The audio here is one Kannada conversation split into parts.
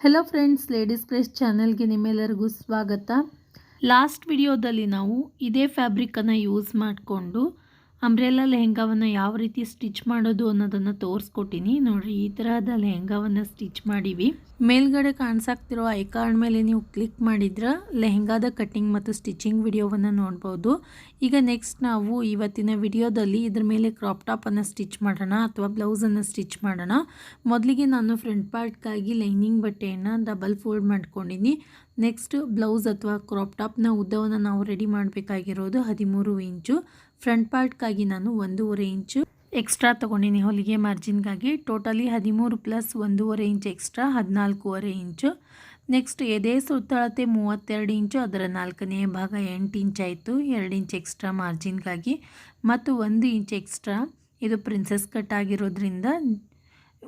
ಹೆಲೋ ಫ್ರೆಂಡ್ಸ್ ಲೇಡೀಸ್ ಕ್ರೇಸ್ ಚಾನೆಲ್ಗೆ ನಿಮ್ಮೆಲ್ಲರಿಗೂ ಸ್ವಾಗತ. ಲಾಸ್ಟ್ ವಿಡಿಯೋದಲ್ಲಿ ನಾವು ಇದೇ ಫ್ಯಾಬ್ರಿಕನ್ನು ಯೂಸ್ ಮಾಡಿಕೊಂಡು ಅಂಬ್ರೆಲಾ ಲೆಹೆಂಗಾವನ್ನು ಯಾವ ರೀತಿ ಸ್ಟಿಚ್ ಮಾಡೋದು ಅನ್ನೋದನ್ನು ತೋರಿಸ್ಕೊಟ್ಟಿನಿ. ನೋಡಿರಿ, ಈ ತರಹದ ಲೆಹೆಂಗಾವನ್ನು ಸ್ಟಿಚ್ ಮಾಡೀವಿ. ಮೇಲ್ಗಡೆ ಕಾಣಿಸಾಕ್ತಿರೋ ಐಕಾರ್ಡ್ ಮೇಲೆ ನೀವು ಕ್ಲಿಕ್ ಮಾಡಿದ್ರೆ ಲೆಹೆಂಗಾದ ಕಟ್ಟಿಂಗ್ ಮತ್ತು ಸ್ಟಿಚಿಂಗ್ ವಿಡಿಯೋವನ್ನು ನೋಡ್ಬೋದು. ಈಗ ನೆಕ್ಸ್ಟ್ ನಾವು ಇವತ್ತಿನ ವಿಡಿಯೋದಲ್ಲಿ ಇದ್ರ ಮೇಲೆ ಕ್ರಾಪ್ ಟಾಪನ್ನು ಸ್ಟಿಚ್ ಮಾಡೋಣ ಅಥವಾ ಬ್ಲೌಸನ್ನು ಸ್ಟಿಚ್ ಮಾಡೋಣ. ಮೊದಲಿಗೆ ನಾನು ಫ್ರಂಟ್ ಪಾರ್ಟ್ಗಾಗಿ ಲೈನಿಂಗ್ ಬಟ್ಟೆಯನ್ನು ಡಬಲ್ ಫೋಲ್ಡ್ ಮಾಡ್ಕೊಂಡಿನಿ. ನೆಕ್ಸ್ಟ್ ಬ್ಲೌಸ್ ಅಥವಾ ಕ್ರಾಪ್ ಟಾಪ್ನ ಉದ್ದವನ್ನು ನಾವು ರೆಡಿ ಮಾಡಬೇಕಾಗಿರೋದು ಹದಿಮೂರು ಇಂಚು. ಫ್ರಂಟ್ ಪಾರ್ಟ್ಗಾಗಿ ನಾನು ಒಂದೂವರೆ ಇಂಚು ಎಕ್ಸ್ಟ್ರಾ ತೊಗೊಂಡಿನಿ ಹೊಲಿಗೆ ಮಾರ್ಜಿನ್ಗಾಗಿ. ಟೋಟಲಿ ಹದಿಮೂರು ಪ್ಲಸ್ ಒಂದೂವರೆ ಇಂಚ್ ಎಕ್ಸ್ಟ್ರಾ, ಹದಿನಾಲ್ಕೂವರೆ ಇಂಚು. ನೆಕ್ಸ್ಟ್ ಎದೆ ಸುತ್ತಳತೆ ಮೂವತ್ತೆರಡು ಇಂಚು, ಅದರ ನಾಲ್ಕನೇ ಭಾಗ ಎಂಟು ಇಂಚ್ ಆಯಿತು. ಎರಡು ಇಂಚ್ ಎಕ್ಸ್ಟ್ರಾ ಮಾರ್ಜಿನ್ಗಾಗಿ. ಮತ್ತು ಒಂದು ಇಂಚ್ ಎಕ್ಸ್ಟ್ರಾ, ಇದು ಪ್ರಿನ್ಸೆಸ್ ಕಟ್ ಆಗಿರೋದ್ರಿಂದ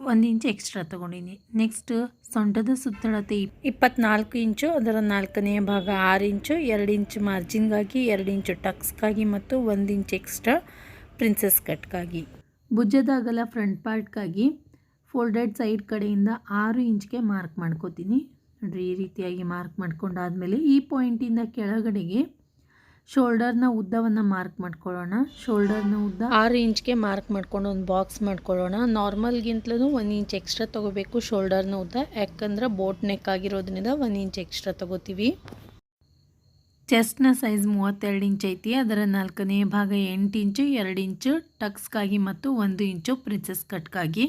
ಒಂದು ಇಂಚ್ ಎಕ್ಸ್ಟ್ರಾ ತೊಗೊಂಡಿನಿ. ನೆಕ್ಸ್ಟ್ ಸೊಂಟದ ಸುತ್ತಳತೆ ಇಪ್ಪತ್ನಾಲ್ಕು ಇಂಚು ಅದರ ನಾಲ್ಕನೆಯ ಭಾಗ ಆರು ಇಂಚು ಎರಡು ಇಂಚು ಮಾರ್ಜಿನ್ಗಾಗಿ ಎರಡು ಇಂಚು ಟಕ್ಸ್ಗಾಗಿ ಮತ್ತು ಒಂದು ಇಂಚ್ ಎಕ್ಸ್ಟ್ರಾ ಪ್ರಿನ್ಸೆಸ್ ಕಟ್ಗಾಗಿ ಭುಜದ ಅಗಲ ಫ್ರಂಟ್ ಪಾರ್ಟ್ಗಾಗಿ ಫೋಲ್ಡೆಡ್ ಸೈಡ್ ಕಡೆಯಿಂದ ಆರು ಇಂಚ್ಗೆ ಮಾರ್ಕ್ ಮಾಡ್ಕೋತೀನಿ. ನೋಡಿರಿ ಈ ರೀತಿಯಾಗಿ ಮಾರ್ಕ್ ಮಾಡ್ಕೊಂಡಾದಮೇಲೆ ಈ ಪಾಯಿಂಟಿಂದ ಕೆಳಗಡೆಗೆ ಶೋಲ್ಡರ್ನ ಉದ್ದವನ್ನು ಮಾರ್ಕ್ ಮಾಡ್ಕೊಳ್ಳೋಣ. ಶೋಲ್ಡರ್ನ ಉದ್ದ ಆರು ಇಂಚ್ಗೆ ಮಾರ್ಕ್ ಮಾಡ್ಕೊಂಡು ಒಂದು ಬಾಕ್ಸ್ ಮಾಡ್ಕೊಳ್ಳೋಣ. ನಾರ್ಮಲ್ಗಿಂತಲೂ ಒಂದು ಇಂಚ್ ಎಕ್ಸ್ಟ್ರಾ ತೊಗೋಬೇಕು ಶೋಲ್ಡರ್ನ ಉದ್ದ. ಯಾಕಂದ್ರೆ ಬೋಟ್ ನೆಕ್ ಆಗಿರೋದ್ರಿಂದ ಒಂದು ಇಂಚ್ ಎಕ್ಸ್ಟ್ರಾ ತೊಗೋತೀವಿ. ಚೆಸ್ಟ್ನ ಸೈಜ್ ಮೂವತ್ತೆರಡು ಇಂಚ್ ಐತಿ. ಅದರ ನಾಲ್ಕನೇ ಭಾಗ ಎಂಟು ಇಂಚು ಎರಡು ಇಂಚು ಟಕ್ಸ್ಗಾಗಿ ಮತ್ತು ಒಂದು ಇಂಚು ಪ್ರಿನ್ಸೆಸ್ ಕಟ್ಗಾಗಿ.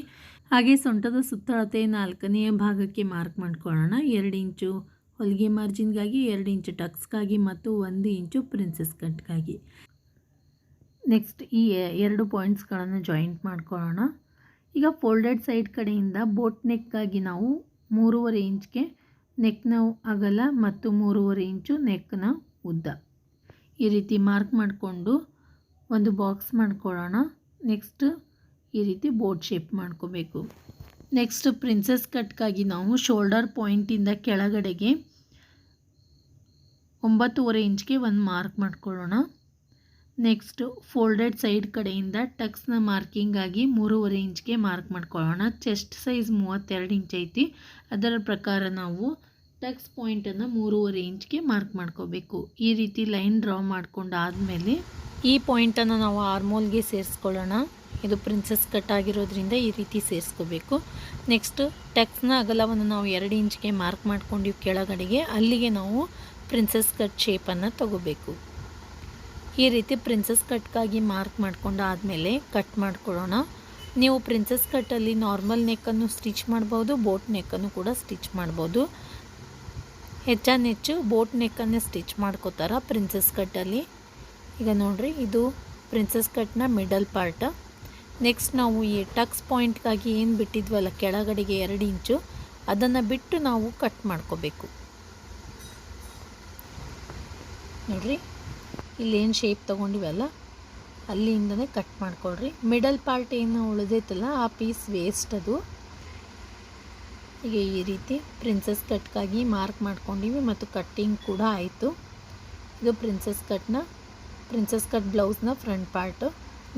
ಹಾಗೆ ಸೊಂಟದ ಸುತ್ತಳತೆ ನಾಲ್ಕನೆಯ ಭಾಗಕ್ಕೆ ಮಾರ್ಕ್ ಮಾಡ್ಕೊಳ್ಳೋಣ. ಎರಡು ಇಂಚು ಹೊಲಿಗೆ ಮಾರ್ಜಿನ್ಗಾಗಿ ಎರಡು ಇಂಚು ಟಕ್ಸ್ಗಾಗಿ ಮತ್ತು ಒಂದು ಇಂಚು ಪ್ರಿನ್ಸೆಸ್ ಕಟ್ಗಾಗಿ. ನೆಕ್ಸ್ಟ್ ಈ ಎರಡು ಪಾಯಿಂಟ್ಸ್ಗಳನ್ನು ಜಾಯಿಂಟ್ ಮಾಡ್ಕೊಳ್ಳೋಣ. ಈಗ ಫೋಲ್ಡೆಡ್ ಸೈಡ್ ಕಡೆಯಿಂದ ಬೋಟ್ ನೆಕ್ಗಾಗಿ ನಾವು ಮೂರುವರೆ ಇಂಚ್ಗೆ ನೆಕ್ನ ಅಗಲ ಮತ್ತು ಮೂರುವರೆ ಇಂಚು ನೆಕ್ನ ಉದ್ದ. ಈ ರೀತಿ ಮಾರ್ಕ್ ಮಾಡಿಕೊಂಡು ಒಂದು ಬಾಕ್ಸ್ ಮಾಡ್ಕೊಳ್ಳೋಣ. ನೆಕ್ಸ್ಟ್ ಈ ರೀತಿ ಬೋಟ್ ಶೇಪ್ ಮಾಡ್ಕೋಬೇಕು. ನೆಕ್ಸ್ಟ್ ಪ್ರಿನ್ಸೆಸ್ ಕಟ್ಗಾಗಿ ನಾವು ಶೋಲ್ಡರ್ ಪಾಯಿಂಟಿಂದ ಕೆಳಗಡೆಗೆ ಒಂಬತ್ತುವರೆ ಇಂಚ್ಗೆ ಒಂದು ಮಾರ್ಕ್ ಮಾಡ್ಕೊಳ್ಳೋಣ. ನೆಕ್ಸ್ಟ್ ಫೋಲ್ಡೆಡ್ ಸೈಡ್ ಕಡೆಯಿಂದ ಟಕ್ಸ್ನ ಮಾರ್ಕಿಂಗಾಗಿ ಮೂರುವರೆ ಇಂಚ್ಗೆ ಮಾರ್ಕ್ ಮಾಡ್ಕೊಳ್ಳೋಣ. ಚೆಸ್ಟ್ ಸೈಜ್ ಮೂವತ್ತೆರಡು ಇಂಚ್ ಐತಿ. ಅದರ ಪ್ರಕಾರ ನಾವು ಟಕ್ಸ್ ಪಾಯಿಂಟನ್ನು ಮೂರುವರೆ ಇಂಚ್ಗೆ ಮಾರ್ಕ್ ಮಾಡ್ಕೋಬೇಕು. ಈ ರೀತಿ ಲೈನ್ ಡ್ರಾ ಮಾಡ್ಕೊಂಡು ಆದಮೇಲೆ ಈ ಪಾಯಿಂಟನ್ನು ನಾವು ಆರ್ಮೋಲ್ಗೆ ಸೇರಿಸ್ಕೊಳ್ಳೋಣ. ಇದು ಪ್ರಿನ್ಸೆಸ್ ಕಟ್ ಆಗಿರೋದ್ರಿಂದ ಈ ರೀತಿ ಸೇರಿಸ್ಕೋಬೇಕು. ನೆಕ್ಸ್ಟ್ ಟಕ್ಸ್ನ ಅಗಲವನ್ನು ನಾವು ಎರಡು ಇಂಚ್ಗೆ ಮಾರ್ಕ್ ಮಾಡ್ಕೊಂಡಿವಿ ಕೆಳಗಡೆಗೆ. ಅಲ್ಲಿಗೆ ನಾವು ಪ್ರಿನ್ಸೆಸ್ ಕಟ್ ಶೇಪನ್ನು ತಗೋಬೇಕು. ಈ ರೀತಿ ಪ್ರಿನ್ಸಸ್ ಕಟ್ಗಾಗಿ ಮಾರ್ಕ್ ಮಾಡ್ಕೊಂಡು ಆದಮೇಲೆ ಕಟ್ ಮಾಡ್ಕೊಳ್ಳೋಣ. ನೀವು ಪ್ರಿನ್ಸಸ್ ಕಟ್ಟಲ್ಲಿ ನಾರ್ಮಲ್ ನೆಕ್ಕನ್ನು ಸ್ಟಿಚ್ ಮಾಡ್ಬೋದು ಬೋಟ್ ನೆಕ್ಕನ್ನು ಕೂಡ ಸ್ಟಿಚ್ ಮಾಡ್ಬೋದು. ಹೆಚ್ಚಾನೆಚ್ಚು ಬೋಟ್ ನೆಕ್ಕನ್ನೇ ಸ್ಟಿಚ್ ಮಾಡ್ಕೋತಾರ ಪ್ರಿನ್ಸಸ್ ಕಟ್ಟಲ್ಲಿ ಈಗ ನೋಡಿರಿ, ಇದು ಪ್ರಿನ್ಸಸ್ ಕಟ್ನ ಮಿಡಲ್ ಪಾರ್ಟ್ ನೆಕ್ಸ್ಟ್ ನಾವು ಈ ಟಕ್ಸ್ ಪಾಯಿಂಟ್ಗಾಗಿ ಏನು ಬಿಟ್ಟಿದ್ವಲ್ಲ, ಕೆಳಗಡೆಗೆ ಎರಡು ಇಂಚು, ಅದನ್ನು ಬಿಟ್ಟು ನಾವು ಕಟ್ ಮಾಡ್ಕೋಬೇಕು. ನೋಡಿರಿ. ಇಲ್ಲೇನು ಶೇಪ್ ತೊಗೊಂಡಿವಲ್ಲ ಅಲ್ಲಿಂದನೇ ಕಟ್ ಮಾಡ್ಕೊಳ್ರಿ. ಮಿಡಲ್ ಪಾರ್ಟ್ ಏನು ಉಳಿದೈತಲ್ಲ, ಆ ಪೀಸ್ ವೇಸ್ಟ್ ಅದು. ಈಗ ಈ ರೀತಿ ಪ್ರಿನ್ಸಸ್ ಕಟ್ಗಾಗಿ ಮಾರ್ಕ್ ಮಾಡ್ಕೊಂಡಿವಿ ಮತ್ತು ಕಟ್ಟಿಂಗ್ ಕೂಡ ಆಯಿತು. ಇದು ಪ್ರಿನ್ಸಸ್ ಕಟ್ನ ಪ್ರಿನ್ಸಸ್ ಕಟ್ ಬ್ಲೌಸ್ನ ಫ್ರಂಟ್ ಪಾರ್ಟು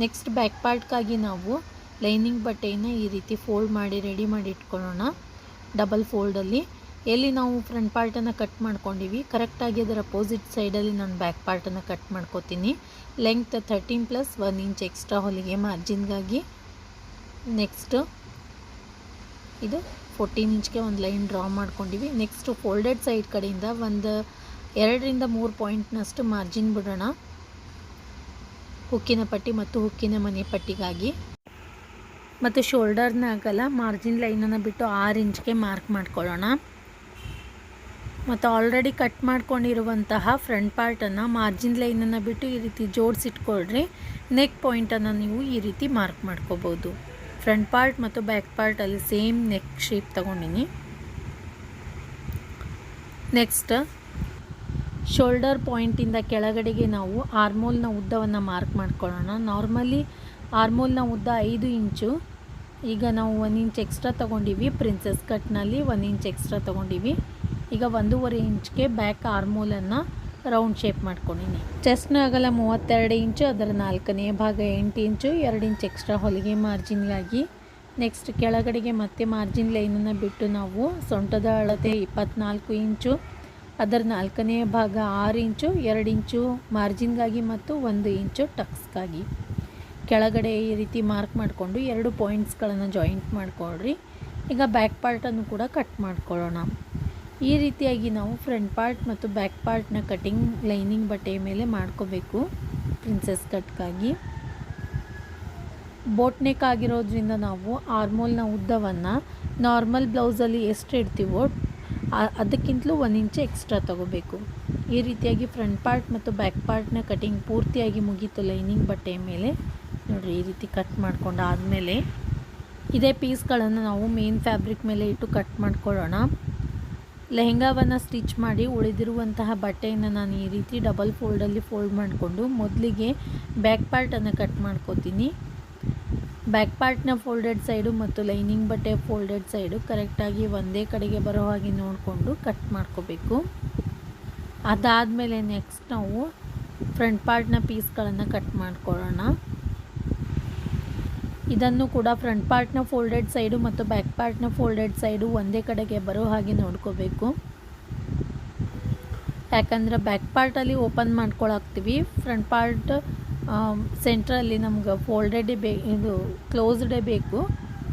ನೆಕ್ಸ್ಟ್ ಬ್ಯಾಕ್ ಪಾರ್ಟ್ಗಾಗಿ ನಾವು ಲೈನಿಂಗ್ ಬಟ್ಟೆಯನ್ನು ಈ ರೀತಿ ಫೋಲ್ಡ್ ಮಾಡಿ ರೆಡಿ ಮಾಡಿ ಇಟ್ಕೊಳ್ಳೋಣ. ಡಬಲ್ ಫೋಲ್ಡಲ್ಲಿ ಎಲ್ಲಿ ನಾವು ಫ್ರಂಟ್ ಪಾರ್ಟನ್ನು ಕಟ್ ಮಾಡ್ಕೊಂಡಿವಿ ಕರೆಕ್ಟಾಗಿ ಅದರ ಅಪೋಸಿಟ್ ಸೈಡಲ್ಲಿ ನಾನು ಬ್ಯಾಕ್ ಪಾರ್ಟನ್ನು ಕಟ್ ಮಾಡ್ಕೋತೀನಿ. Length thirteen plus one inch extra ಹೊಲಿಗೆ ಮಾರ್ಜಿನ್ಗಾಗಿ ನೆಕ್ಸ್ಟು ಇದು ಫೋರ್ಟೀನ್ ಇಂಚ್ಗೆ ಒಂದು ಲೈನ್ ಡ್ರಾ ಮಾಡ್ಕೊಂಡಿವಿ. ನೆಕ್ಸ್ಟು ಫೋಲ್ಡೆಡ್ ಸೈಡ್ ಕಡೆಯಿಂದ ಒಂದು ಎರಡರಿಂದ ಮೂರು ಪಾಯಿಂಟ್ನಷ್ಟು ಮಾರ್ಜಿನ್ ಬಿಡೋಣ. ಹುಕ್ಕಿನ ಪಟ್ಟಿ ಮತ್ತು ಹುಕ್ಕಿನ ಮನೆ ಪಟ್ಟಿಗಾಗಿ. ಮತ್ತು ಶೋಲ್ಡರ್ನ ಆಗಲ್ಲ ಮಾರ್ಜಿನ್ ಲೈನನ್ನು ಬಿಟ್ಟು ಆರು ಇಂಚ್ಗೆ ಮಾರ್ಕ್ ಮಾಡ್ಕೊಳ್ಳೋಣ. ಮತ್ತು ಆಲ್ರೆಡಿ ಕಟ್ ಮಾಡ್ಕೊಂಡಿರುವಂತಹ ಫ್ರಂಟ್ ಪಾರ್ಟನ್ನು ಮಾರ್ಜಿನ್ ಲೈನನ್ನು ಬಿಟ್ಟು ಈ ರೀತಿ ಜೋಡಿಸಿಟ್ಕೊಳ್ರಿ. ನೆಕ್ ಪಾಯಿಂಟನ್ನು ನೀವು ಈ ರೀತಿ ಮಾರ್ಕ್ ಮಾಡ್ಕೋಬೋದು. ಫ್ರಂಟ್ ಪಾರ್ಟ್ ಮತ್ತು ಬ್ಯಾಕ್ ಪಾರ್ಟಲ್ಲಿ ಸೇಮ್ ನೆಕ್ ಶೇಪ್ ತೊಗೊಂಡಿನಿ. ನೆಕ್ಸ್ಟ್ ಶೋಲ್ಡರ್ ಪಾಯಿಂಟಿಂದ ಕೆಳಗಡೆಗೆ ನಾವು ಆರ್ಮೋಲ್ನ ಉದ್ದವನ್ನು ಮಾರ್ಕ್ ಮಾಡ್ಕೊಳ್ಳೋಣ. ನಾರ್ಮಲಿ ಆರ್ಮೋಲ್ನ ಉದ್ದ ಐದು ಇಂಚು. ಈಗ ನಾವು ಒನ್ ಇಂಚ್ ಎಕ್ಸ್ಟ್ರಾ ತೊಗೊಂಡಿವಿ. ಪ್ರಿನ್ಸೆಸ್ ಕಟ್ನಲ್ಲಿ ಒನ್ ಇಂಚ್ ಎಕ್ಸ್ಟ್ರಾ ತೊಗೊಂಡಿವಿ. ಈಗ ಒಂದೂವರೆ ಇಂಚ್ಗೆ ಬ್ಯಾಕ್ ಆರ್ಮೋಲನ್ನು ರೌಂಡ್ ಶೇಪ್ ಮಾಡ್ಕೊಂಡಿನಿ. ಚೆಸ್ಟ್ನ ಅಗಲ ಮೂವತ್ತೆರಡು ಇಂಚು, ಅದರ ನಾಲ್ಕನೇ ಭಾಗ ಎಂಟು ಇಂಚು, ಎರಡು ಇಂಚ್ ಎಕ್ಸ್ಟ್ರಾ ಹೊಲಿಗೆ ಮಾರ್ಜಿನ್ಗಾಗಿ ನೆಕ್ಸ್ಟ್ ಕೆಳಗಡೆಗೆ ಮತ್ತೆ ಮಾರ್ಜಿನ್ ಲೈನನ್ನು ಬಿಟ್ಟು ನಾವು ಸೊಂಟದ ಅಳತೆ ಇಪ್ಪತ್ನಾಲ್ಕು ಇಂಚು, ಅದರ ನಾಲ್ಕನೇ ಭಾಗ ಆರು ಇಂಚು, ಎರಡು ಇಂಚು ಮಾರ್ಜಿನ್ಗಾಗಿ ಮತ್ತು ಒಂದು ಇಂಚು ಟಕ್ಸ್ಗಾಗಿ ಕೆಳಗಡೆ ಈ ರೀತಿ ಮಾರ್ಕ್ ಮಾಡಿಕೊಂಡು ಎರಡು ಪಾಯಿಂಟ್ಸ್ಗಳನ್ನು ಜಾಯಿಂಟ್ ಮಾಡಿಕೊಳ್ರಿ. ಈಗ ಬ್ಯಾಕ್ ಪಾರ್ಟನ್ನು ಕೂಡ ಕಟ್ ಮಾಡ್ಕೊಳ್ಳೋಣ. ಈ ರೀತಿಯಾಗಿ ನಾವು ಫ್ರಂಟ್ ಪಾರ್ಟ್ ಮತ್ತು ಬ್ಯಾಕ್ ಪಾರ್ಟ್ನ ಕಟಿಂಗ್, ಲೈನಿಂಗ್ ಬಟ್ಟೆಯ ಮೇಲೆ ಮಾಡ್ಕೋಬೇಕು ಪ್ರಿನ್ಸೆಸ್ ಕಟ್ಗಾಗಿ. ಬೋಟ್ ನೆಕ್ ಆಗಿರೋದ್ರಿಂದ ನಾವು ಆರ್ಮೋಲ್ನ ಉದ್ದವನ್ನು ನಾರ್ಮಲ್ ಬ್ಲೌಸಲ್ಲಿ ಎಷ್ಟು ಇಡ್ತೀವೋ ಅದಕ್ಕಿಂತಲೂ ಒಂದು ಇಂಚು ಎಕ್ಸ್ಟ್ರಾ ತಗೋಬೇಕು. ಈ ರೀತಿಯಾಗಿ ಫ್ರಂಟ್ ಪಾರ್ಟ್ ಮತ್ತು ಬ್ಯಾಕ್ ಪಾರ್ಟ್ನ ಕಟಿಂಗ್ ಪೂರ್ತಿಯಾಗಿ ಮುಗೀತು ಲೈನಿಂಗ್ ಬಟ್ಟೆಯ ಮೇಲೆ. ನೋಡಿರಿ ಈ ರೀತಿ ಕಟ್ ಮಾಡ್ಕೊಂಡು ಆದಮೇಲೆ ಇದೇ ಪೀಸ್ಗಳನ್ನು ನಾವು ಮೇನ್ ಫ್ಯಾಬ್ರಿಕ್ ಮೇಲೆ ಇಟ್ಟು ಕಟ್ ಮಾಡ್ಕೊಳ್ಳೋಣ. ಲೆಹೆಂಗಾವನ್ನು ಸ್ಟಿಚ್ ಮಾಡಿ ಉಳಿದಿರುವಂತಹ ಬಟ್ಟೆಯನ್ನು ನಾನು ಈ ರೀತಿ ಡಬಲ್ ಫೋಲ್ಡಲ್ಲಿ ಫೋಲ್ಡ್ ಮಾಡಿಕೊಂಡು ಮೊದಲಿಗೆ ಬ್ಯಾಕ್ ಪಾರ್ಟನ್ನು ಕಟ್ ಮಾಡ್ಕೋತೀನಿ. ಬ್ಯಾಕ್ ಪಾರ್ಟ್ನ ಫೋಲ್ಡೆಡ್ ಸೈಡು ಮತ್ತು ಲೈನಿಂಗ್ ಬಟ್ಟೆ ಫೋಲ್ಡೆಡ್ ಸೈಡು ಕರೆಕ್ಟಾಗಿ ಒಂದೇ ಕಡೆಗೆ ಬರೋ ಹಾಗೆ ನೋಡಿಕೊಂಡು ಕಟ್ ಮಾಡ್ಕೋಬೇಕು. ಅದಾದಮೇಲೆ ನೆಕ್ಸ್ಟ್ ನಾವು ಫ್ರಂಟ್ ಪಾರ್ಟ್ನ ಪೀಸ್ಗಳನ್ನು ಕಟ್ ಮಾಡ್ಕೊಳ್ಳೋಣ. ಇದನ್ನು ಕೂಡ ಫ್ರಂಟ್ ಪಾರ್ಟ್ನ ಫೋಲ್ಡೆಡ್ ಸೈಡು ಮತ್ತು ಬ್ಯಾಕ್ ಪಾರ್ಟ್ನ ಫೋಲ್ಡೆಡ್ ಸೈಡು ಒಂದೇ ಕಡೆಗೆ ಬರೋ ಹಾಗೆ ನೋಡ್ಕೋಬೇಕು. ಯಾಕಂದರೆ ಬ್ಯಾಕ್ ಪಾರ್ಟಲ್ಲಿ ಓಪನ್ ಮಾಡ್ಕೊಳಾಕ್ತೀವಿ. ಫ್ರಂಟ್ ಪಾರ್ಟ್ ಸೆಂಟ್ರಲ್ಲಿ ನಮ್ಗೆ ಫೋಲ್ಡೆಡೇ ಬೇ, ಇದು ಕ್ಲೋಸ್ಡೇ ಬೇಕು.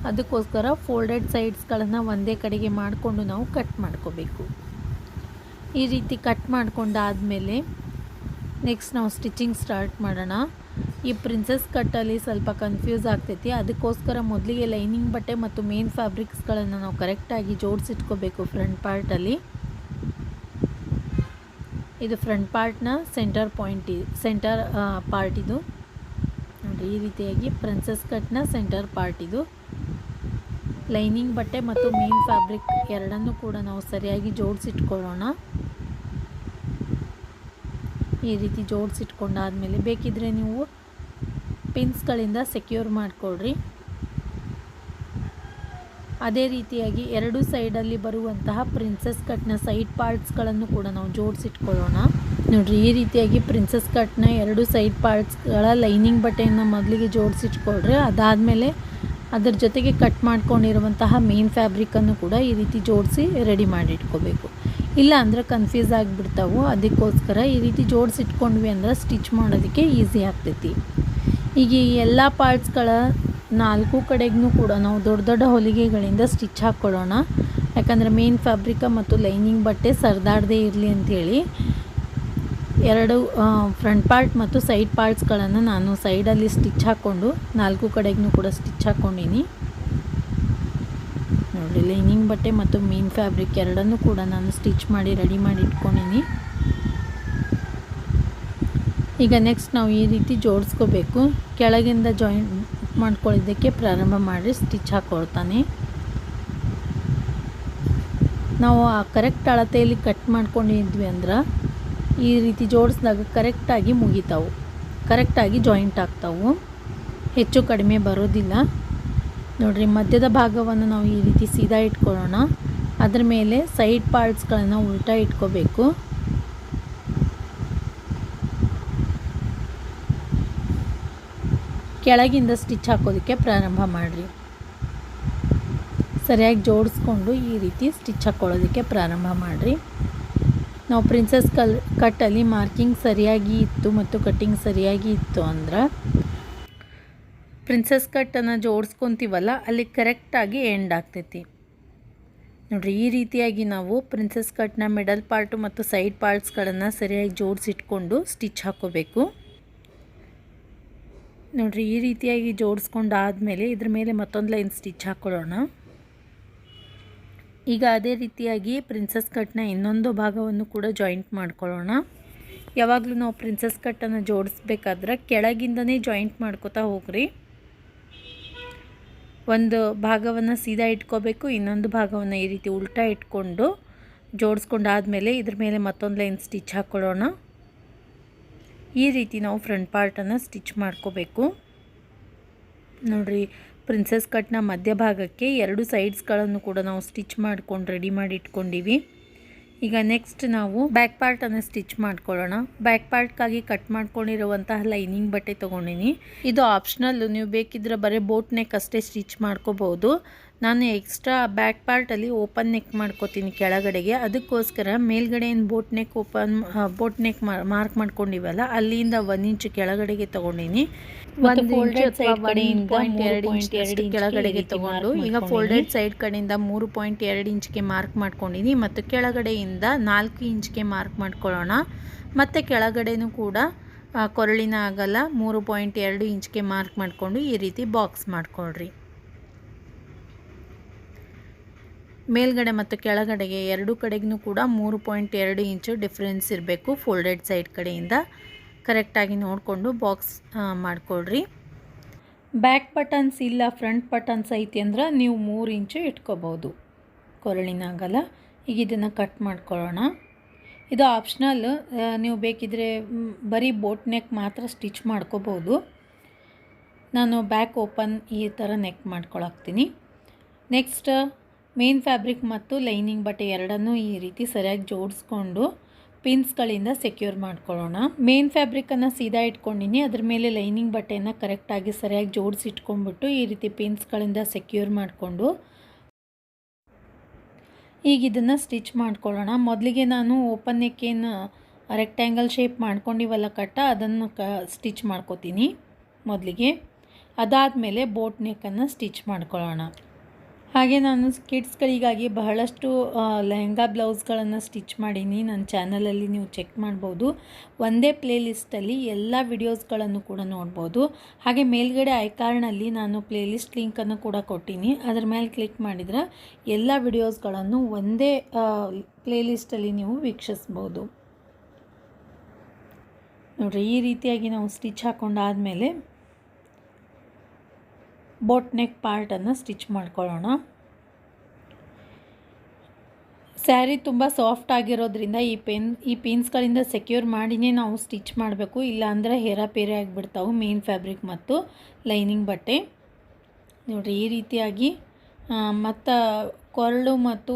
ಅದಕ್ಕೋಸ್ಕರ ಫೋಲ್ಡೆಡ್ ಸೈಡ್ಸ್ಗಳನ್ನು ಒಂದೇ ಕಡೆಗೆ ಮಾಡಿಕೊಂಡು ನಾವು ಕಟ್ ಮಾಡ್ಕೋಬೇಕು. ಈ ರೀತಿ ಕಟ್ ಮಾಡಿಕೊಂಡಾದ್ಮೇಲೆ ನೆಕ್ಸ್ಟ್ ನಾವು ಸ್ಟಿಚಿಂಗ್ ಸ್ಟಾರ್ಟ್ ಮಾಡೋಣ. ಈ ಪ್ರಿನ್ಸೆಸ್ ಕಟ್ಟಲ್ಲಿ ಸ್ವಲ್ಪ ಕನ್ಫ್ಯೂಸ್ ಆಗ್ತೈತಿ. ಅದಕ್ಕೋಸ್ಕರ ಮೊದಲಿಗೆ ಲೈನಿಂಗ್ ಬಟ್ಟೆ ಮತ್ತು ಮೇನ್ ಫ್ಯಾಬ್ರಿಕ್ಸ್ಗಳನ್ನು ನಾವು ಕರೆಕ್ಟಾಗಿ ಜೋಡಿಸಿಟ್ಕೋಬೇಕು ಫ್ರಂಟ್ ಪಾರ್ಟಲ್ಲಿ ಇದು ಫ್ರಂಟ್ ಪಾರ್ಟ್ನ ಸೆಂಟರ್ ಪಾಯಿಂಟ್ ಸೆಂಟರ್ ಪಾರ್ಟ್ ಇದು. ನೋಡಿ ಈ ರೀತಿಯಾಗಿ ಪ್ರಿನ್ಸೆಸ್ ಕಟ್ನ ಸೆಂಟರ್ ಪಾರ್ಟ್ ಇದು. ಲೈನಿಂಗ್ ಬಟ್ಟೆ ಮತ್ತು ಮೇನ್ ಫ್ಯಾಬ್ರಿಕ್ ಎರಡನ್ನೂ ಕೂಡ ನಾವು ಸರಿಯಾಗಿ ಜೋಡಿಸಿಟ್ಕೊಳ್ಳೋಣ. ಈ ರೀತಿ ಜೋಡಿಸಿಟ್ಕೊಂಡಾದಮೇಲೆ ಬೇಕಿದ್ರೆ ನೀವು ಪಿನ್ಸ್ಗಳಿಂದ ಸೆಕ್ಯೂರ್ ಮಾಡಿಕೊಳ್ರಿ. ಅದೇ ರೀತಿಯಾಗಿ ಎರಡು ಸೈಡಲ್ಲಿ ಬರುವಂತಹ ಪ್ರಿನ್ಸಸ್ ಕಟ್ನ ಸೈಡ್ ಪಾರ್ಟ್ಸ್ಗಳನ್ನು ಕೂಡ ನಾವು ಜೋಡಿಸಿಟ್ಕೊಳ್ಳೋಣ. ನೋಡ್ರಿ, ಈ ರೀತಿಯಾಗಿ ಪ್ರಿನ್ಸಸ್ ಕಟ್ನ ಎರಡು ಸೈಡ್ ಪಾರ್ಟ್ಸ್ಗಳ ಲೈನಿಂಗ್ ಬಟ್ಟೆಯನ್ನು ಮೊದಲಿಗೆ ಜೋಡಿಸಿಟ್ಕೊಳ್ರಿ. ಅದಾದಮೇಲೆ ಅದರ ಜೊತೆಗೆ ಕಟ್ ಮಾಡ್ಕೊಂಡಿರುವಂತಹ ಮೇನ್ ಫ್ಯಾಬ್ರಿಕನ್ನು ಕೂಡ ಈ ರೀತಿ ಜೋಡಿಸಿ ರೆಡಿ ಮಾಡಿ ಇಟ್ಕೋಬೇಕು ಇಲ್ಲ ಅಂದರೆ ಕನ್ಫ್ಯೂಸ್ ಆಗಿಬಿಡ್ತಾವು. ಅದಕ್ಕೋಸ್ಕರ ಈ ರೀತಿ ಜೋಡಿಸಿಟ್ಕೊಂಡ್ವಿ ಅಂದ್ರೆ ಸ್ಟಿಚ್ ಮಾಡೋದಕ್ಕೆ ಈಸಿ ಆಗ್ತೈತಿ. ಈಗ ಈ ಎಲ್ಲ ಪಾರ್ಟ್ಸ್ಗಳ ನಾಲ್ಕು ಕಡೆಗೂ ಕೂಡ ನಾವು ದೊಡ್ಡ ದೊಡ್ಡ ಹೊಲಿಗೆಗಳಿಂದ ಸ್ಟಿಚ್ ಹಾಕ್ಕೊಳ್ಳೋಣ ಯಾಕಂದರೆ ಮೇನ್ ಫ್ಯಾಬ್ರಿಕ ಮತ್ತು ಲೈನಿಂಗ್ ಬಟ್ಟೆ ಸರಿದಾಡದೇ ಇರಲಿ ಅಂಥೇಳಿ ಎರಡು ಫ್ರಂಟ್ ಪಾರ್ಟ್ ಮತ್ತು ಸೈಡ್ ಪಾರ್ಟ್ಸ್ಗಳನ್ನು ನಾನು ಸೈಡಲ್ಲಿ ಸ್ಟಿಚ್ ಹಾಕ್ಕೊಂಡು ನಾಲ್ಕು ಕಡೆಗೂ ಕೂಡ ಸ್ಟಿಚ್ ಹಾಕ್ಕೊಂಡೀನಿ. ನೋಡಿ ಲೈನಿಂಗ್ ಬಟ್ಟೆ ಮತ್ತು ಮೀನ್ ಫ್ಯಾಬ್ರಿಕ್ ಎರಡನ್ನೂ ಕೂಡ ನಾನು ಸ್ಟಿಚ್ ಮಾಡಿ ರೆಡಿ ಮಾಡಿ ಇಟ್ಕೊಂಡಿನಿ. ಈಗ ನೆಕ್ಸ್ಟ್ ನಾವು ಈ ರೀತಿ ಜೋಡಿಸ್ಕೋಬೇಕು. ಕೆಳಗಿಂದ ಜಾಯಿಂಟ್ ಮಾಡ್ಕೊಳ್ಳೋದಕ್ಕೆ ಪ್ರಾರಂಭ ಮಾಡಿ ಸ್ಟಿಚ್ ಹಾಕ್ಕೊಳ್ತಾನೆ ನಾವು ಆ ಕರೆಕ್ಟ್ ಅಳತೆಯಲ್ಲಿ ಕಟ್ ಮಾಡ್ಕೊಂಡಿದ್ವಿ ಅಂದ್ರೆ ಈ ರೀತಿ ಜೋಡಿಸಿದಾಗ ಕರೆಕ್ಟಾಗಿ ಮುಗಿತಾವು. ಕರೆಕ್ಟಾಗಿ ಜಾಯಿಂಟ್ ಆಗ್ತಾವು. ಹೆಚ್ಚು ಕಡಿಮೆ ಬರೋದಿಲ್ಲ. ನೋಡ್ರಿ, ಮಧ್ಯದ ಭಾಗವನ್ನು ನಾವು ಈ ರೀತಿ ಸೀದಾ ಇಟ್ಕೊಳ್ಳೋಣ. ಅದರ ಮೇಲೆ ಸೈಡ್ ಪಾರ್ಟ್ಸ್ಗಳನ್ನು ಉಲ್ಟಾ ಇಟ್ಕೋಬೇಕು. ಕೆಳಗಿಂದ ಸ್ಟಿಚ್ ಹಾಕೋದಕ್ಕೆ ಪ್ರಾರಂಭ ಮಾಡಿರಿ. ಸರಿಯಾಗಿ ಜೋಡಿಸ್ಕೊಂಡು ಈ ರೀತಿ ಸ್ಟಿಚ್ ಹಾಕ್ಕೊಳ್ಳೋದಕ್ಕೆ ಪ್ರಾರಂಭ ಮಾಡಿರಿ. ನಾವು ಪ್ರಿನ್ಸಸ್ ಕಲ್ ಕಟ್ಟಲ್ಲಿ ಮಾರ್ಕಿಂಗ್ ಸರಿಯಾಗಿ ಇತ್ತು ಮತ್ತು ಕಟ್ಟಿಂಗ್ ಸರಿಯಾಗಿ ಇತ್ತು ಅಂದ್ರೆ ಪ್ರಿನ್ಸೆಸ್ ಕಟ್ಟನ್ನು ಜೋಡಿಸ್ಕೊತೀವಲ್ಲ, ಅಲ್ಲಿ ಕರೆಕ್ಟಾಗಿ ಎಂಡ್ ಆಗ್ತೈತಿ. ನೋಡಿರಿ, ಈ ರೀತಿಯಾಗಿ ನಾವು ಪ್ರಿನ್ಸಸ್ ಕಟ್ನ ಮಿಡಲ್ ಪಾರ್ಟು ಮತ್ತು ಸೈಡ್ ಪಾರ್ಟ್ಸ್ಗಳನ್ನು ಸರಿಯಾಗಿ ಜೋಡಿಸಿಟ್ಕೊಂಡು ಸ್ಟಿಚ್ ಹಾಕೋಬೇಕು. ನೋಡಿರಿ, ಈ ರೀತಿಯಾಗಿ ಜೋಡಿಸ್ಕೊಂಡು ಆದಮೇಲೆ ಇದ್ರ ಮೇಲೆ ಮತ್ತೊಂದು ಲೈನ್ ಸ್ಟಿಚ್ ಹಾಕ್ಕೊಳ್ಳೋಣ ಈಗ ಅದೇ ರೀತಿಯಾಗಿ ಪ್ರಿನ್ಸಸ್ ಕಟ್ನ ಇನ್ನೊಂದು ಭಾಗವನ್ನು ಕೂಡ ಜಾಯಿಂಟ್ ಮಾಡ್ಕೊಳ್ಳೋಣ. ಯಾವಾಗಲೂ ನಾವು ಪ್ರಿನ್ಸಸ್ ಕಟ್ಟನ್ನು ಜೋಡಿಸ್ಬೇಕಾದ್ರೆ ಕೆಳಗಿಂದನೇ ಜಾಯಿಂಟ್ ಮಾಡ್ಕೋತಾ ಹೋಗ್ರಿ. ಒಂದು ಭಾಗವನ್ನು ಸೀದಾ ಇಟ್ಕೋಬೇಕು, ಇನ್ನೊಂದು ಭಾಗವನ್ನು ಈ ರೀತಿ ಉಲ್ಟಾ ಇಟ್ಕೊಂಡು ಜೋಡಿಸ್ಕೊಂಡಾದಮೇಲೆ ಇದ್ರ ಮೇಲೆ ಮತ್ತೊಂದು ಲೈನ್ ಸ್ಟಿಚ್ ಹಾಕ್ಕೊಳ್ಳೋಣ ಈ ರೀತಿ ನಾವು ಫ್ರಂಟ್ ಪಾರ್ಟನ್ನು ಸ್ಟಿಚ್ ಮಾಡ್ಕೋಬೇಕು. ನೋಡಿರಿ, ಪ್ರಿನ್ಸೆಸ್ ಕಟ್ನ ಮಧ್ಯಭಾಗಕ್ಕೆ ಎರಡು ಸೈಡ್ಸ್ಗಳನ್ನು ಕೂಡ ನಾವು ಸ್ಟಿಚ್ ಮಾಡ್ಕೊಂಡು ರೆಡಿ ಮಾಡಿ ಇಟ್ಕೊಂಡಿವಿ. ಈಗ ನೆಕ್ಸ್ಟ್ ನಾವು ಬ್ಯಾಕ್ ಪಾರ್ಟನ್ನು ಸ್ಟಿಚ್ ಮಾಡ್ಕೊಳ್ಳೋಣ. ಬ್ಯಾಕ್ ಪಾರ್ಟ್ಗಾಗಿ ಕಟ್ ಮಾಡ್ಕೊಂಡಿರುವಂತಹ ಲೈನಿಂಗ್ ಬಟ್ಟೆ ತೊಗೊಂಡಿನಿ. ಇದು ಆಪ್ಷನಲ್ ನೀವು ಬೇಕಿದ್ರೆ ಬರೀ ಬೋಟ್ ನೆಕ್ ಅಷ್ಟೇ ಸ್ಟಿಚ್ ಮಾಡ್ಕೋಬೋದು ನಾನು ಎಕ್ಸ್ಟ್ರಾ ಬ್ಯಾಕ್ ಪಾರ್ಟಲ್ಲಿ ಓಪನ್ ನೆಕ್ ಮಾಡ್ಕೋತೀನಿ ಕೆಳಗಡೆಗೆ. ಅದಕ್ಕೋಸ್ಕರ ಮೇಲ್ಗಡೆ ಏನು boat neck open boat neck mark ಮಾಡ್ಕೊಂಡಿವಲ್ಲ ಅಲ್ಲಿಂದ ಒಂದು ಇಂಚು ಕೆಳಗಡೆಗೆ ತೊಗೊಂಡಿನಿ. ಒಂದು ಇಂಚು ಪಾಯಿಂಟ್ ಎರಡು ಇಂಚ್ ಕೆಳಗಡೆಗೆ ತಗೊಂಡು ಈಗ ಫೋಲ್ಡೆಡ್ ಸೈಡ್ ಕಡೆಯಿಂದ ಮೂರು ಪಾಯಿಂಟ್ ಎರಡು ಇಂಚ್ಗೆ ಮಾರ್ಕ್ ಮಾಡ್ಕೊಂಡಿನಿ. ಮತ್ತು ಕೆಳಗಡೆಯಿಂದ ನಾಲ್ಕು ಇಂಚ್ಗೆ ಮಾರ್ಕ್ ಮಾಡ್ಕೊಳ್ಳೋಣ. ಮತ್ತು ಕೆಳಗಡೆನೂ ಕೂಡ ಕೊರಳಿನ ಆಗಲ್ಲ ಮೂರು ಪಾಯಿಂಟ್ ಎರಡು ಇಂಚ್ಗೆ ಮಾರ್ಕ್ ಮಾಡಿಕೊಂಡು ಈ ರೀತಿ ಬಾಕ್ಸ್ ಮಾಡ್ಕೊಳ್ರಿ. ಮೇಲ್ಗಡೆ ಮತ್ತು ಕೆಳಗಡೆಗೆ ಎರಡು ಕಡೆಗೂ ಕೂಡ ಮೂರು ಪಾಯಿಂಟ್ ಎರಡು ಇಂಚು ಡಿಫ್ರೆನ್ಸ್ ಇರಬೇಕು ಫೋಲ್ಡೆಡ್ ಸೈಡ್ ಕಡೆಯಿಂದ. ಕರೆಕ್ಟಾಗಿ ನೋಡಿಕೊಂಡು ಬಾಕ್ಸ್ ಮಾಡಿಕೊಡ್ರಿ ಬ್ಯಾಕ್ ಬಟನ್ಸ್ ಇಲ್ಲ ಫ್ರಂಟ್ ಬಟನ್ಸ್ ಐತಿ ಅಂದ್ರೆ ನೀವು ಮೂರು ಇಂಚು ಇಟ್ಕೋಬೋದು. ಕೊರಳಿನಾಗಲ್ಲ ಈಗ ಇದನ್ನು ಕಟ್ ಮಾಡ್ಕೊಳ್ಳೋಣ. ಇದು ಆಪ್ಷನಲ್ ನೀವು ಬೇಕಿದ್ರೆ ಬರೀ ಬೋಟ್ ನೆಕ್ ಮಾತ್ರ ಸ್ಟಿಚ್ ಮಾಡ್ಕೋಬೋದು. ನಾನು ಬ್ಯಾಕ್ ಓಪನ್ ಈ ಥರ ನೆಕ್ ಮಾಡ್ಕೊಳಕ್ತೀನಿ. ನೆಕ್ಸ್ಟ್ ಮೇನ್ ಫ್ಯಾಬ್ರಿಕ್ ಮತ್ತು ಲೈನಿಂಗ್ ಬಟ್ಟೆ ಎರಡನ್ನೂ ಈ ರೀತಿ ಸರಿಯಾಗಿ ಜೋಡಿಸ್ಕೊಂಡು ಪಿನ್ಸ್ಗಳಿಂದ ಸೆಕ್ಯೂರ್ ಮಾಡ್ಕೊಳ್ಳೋಣ. ಮೇನ್ ಫ್ಯಾಬ್ರಿಕನ್ನು ಸೀದಾ ಇಟ್ಕೊಂಡಿನಿ. ಅದ್ರ ಮೇಲೆ ಲೈನಿಂಗ್ ಬಟ್ಟೆಯನ್ನು ಕರೆಕ್ಟಾಗಿ ಸರಿಯಾಗಿ ಜೋಡಿಸಿ ಇಟ್ಕೊಂಡ್ಬಿಟ್ಟು ಈ ರೀತಿ ಪಿನ್ಸ್ಗಳಿಂದ ಸೆಕ್ಯೂರ್ ಮಾಡಿಕೊಂಡು ಈಗ ಇದನ್ನು ಸ್ಟಿಚ್ ಮಾಡ್ಕೊಳ್ಳೋಣ. ಮೊದಲಿಗೆ ನಾನು ಓಪನ್ ನೆಕ್ಕೇನು ರೆಕ್ಟ್ಯಾಂಗಲ್ ಶೇಪ್ ಮಾಡ್ಕೊಂಡಿವಲ್ಲ ಕಟ್ಟ, ಅದನ್ನು ಕ ಸ್ಟಿಚ್ ಮಾಡ್ಕೋತೀನಿ ಮೊದಲಿಗೆ. ಅದಾದಮೇಲೆ ಬೋಟ್ ನೆಕ್ಕನ್ನು ಸ್ಟಿಚ್ ಮಾಡ್ಕೊಳ್ಳೋಣ. ಹಾಗೆ ನಾನು ಕಿಡ್ಸ್ಗಳಿಗಾಗಿ ಬಹಳಷ್ಟು ಲೆಹೆಂಗಾ ಬ್ಲೌಸ್ಗಳನ್ನು ಸ್ಟಿಚ್ ಮಾಡೀನಿ. ನನ್ನ ಚಾನಲಲ್ಲಿ ನೀವು ಚೆಕ್ ಮಾಡ್ಬೋದು. ಒಂದೇ ಪ್ಲೇಲಿಸ್ಟಲ್ಲಿ ಎಲ್ಲ ವಿಡಿಯೋಸ್ಗಳನ್ನು ಕೂಡ ನೋಡ್ಬೋದು. ಹಾಗೆ ಮೇಲ್ಗಡೆ ಐಕಾರ್ನಲ್ಲಿ ನಾನು ಪ್ಲೇಲಿಸ್ಟ್ ಲಿಂಕನ್ನು ಕೂಡ ಕೊಟ್ಟೀನಿ. ಅದ್ರ ಮೇಲೆ ಕ್ಲಿಕ್ ಮಾಡಿದರೆ ಎಲ್ಲ ವಿಡಿಯೋಸ್ಗಳನ್ನು ಒಂದೇ ಪ್ಲೇಲಿಸ್ಟಲ್ಲಿ ನೀವು ವೀಕ್ಷಿಸ್ಬೋದು. ನೋಡಿರಿ, ಈ ರೀತಿಯಾಗಿ ನಾವು ಸ್ಟಿಚ್ ಹಾಕೊಂಡಾದಮೇಲೆ ಬೋಟ್ ನೆಕ್ ಪಾರ್ಟನ್ನು ಸ್ಟಿಚ್ ಮಾಡ್ಕೊಳ್ಳೋಣ. ಸ್ಯಾರಿ ತುಂಬ ಸಾಫ್ಟ್ ಆಗಿರೋದ್ರಿಂದ ಈ ಪೆನ್ ಈ ಪಿನ್ಸ್ಗಳಿಂದ ಸೆಕ್ಯೂರ್ ಮಾಡಿನೇ ನಾವು ಸ್ಟಿಚ್ ಮಾಡಬೇಕು. ಇಲ್ಲಾಂದರೆ ಹೇರಾಪೇರೆ ಆಗಿಬಿಡ್ತಾವೆ ಮೇನ್ ಫ್ಯಾಬ್ರಿಕ್ ಮತ್ತು ಲೈನಿಂಗ್ ಬಟ್ಟೆ. ನೋಡಿರಿ, ಈ ರೀತಿಯಾಗಿ ಮತ್ತು ಕೊರಳು ಮತ್ತು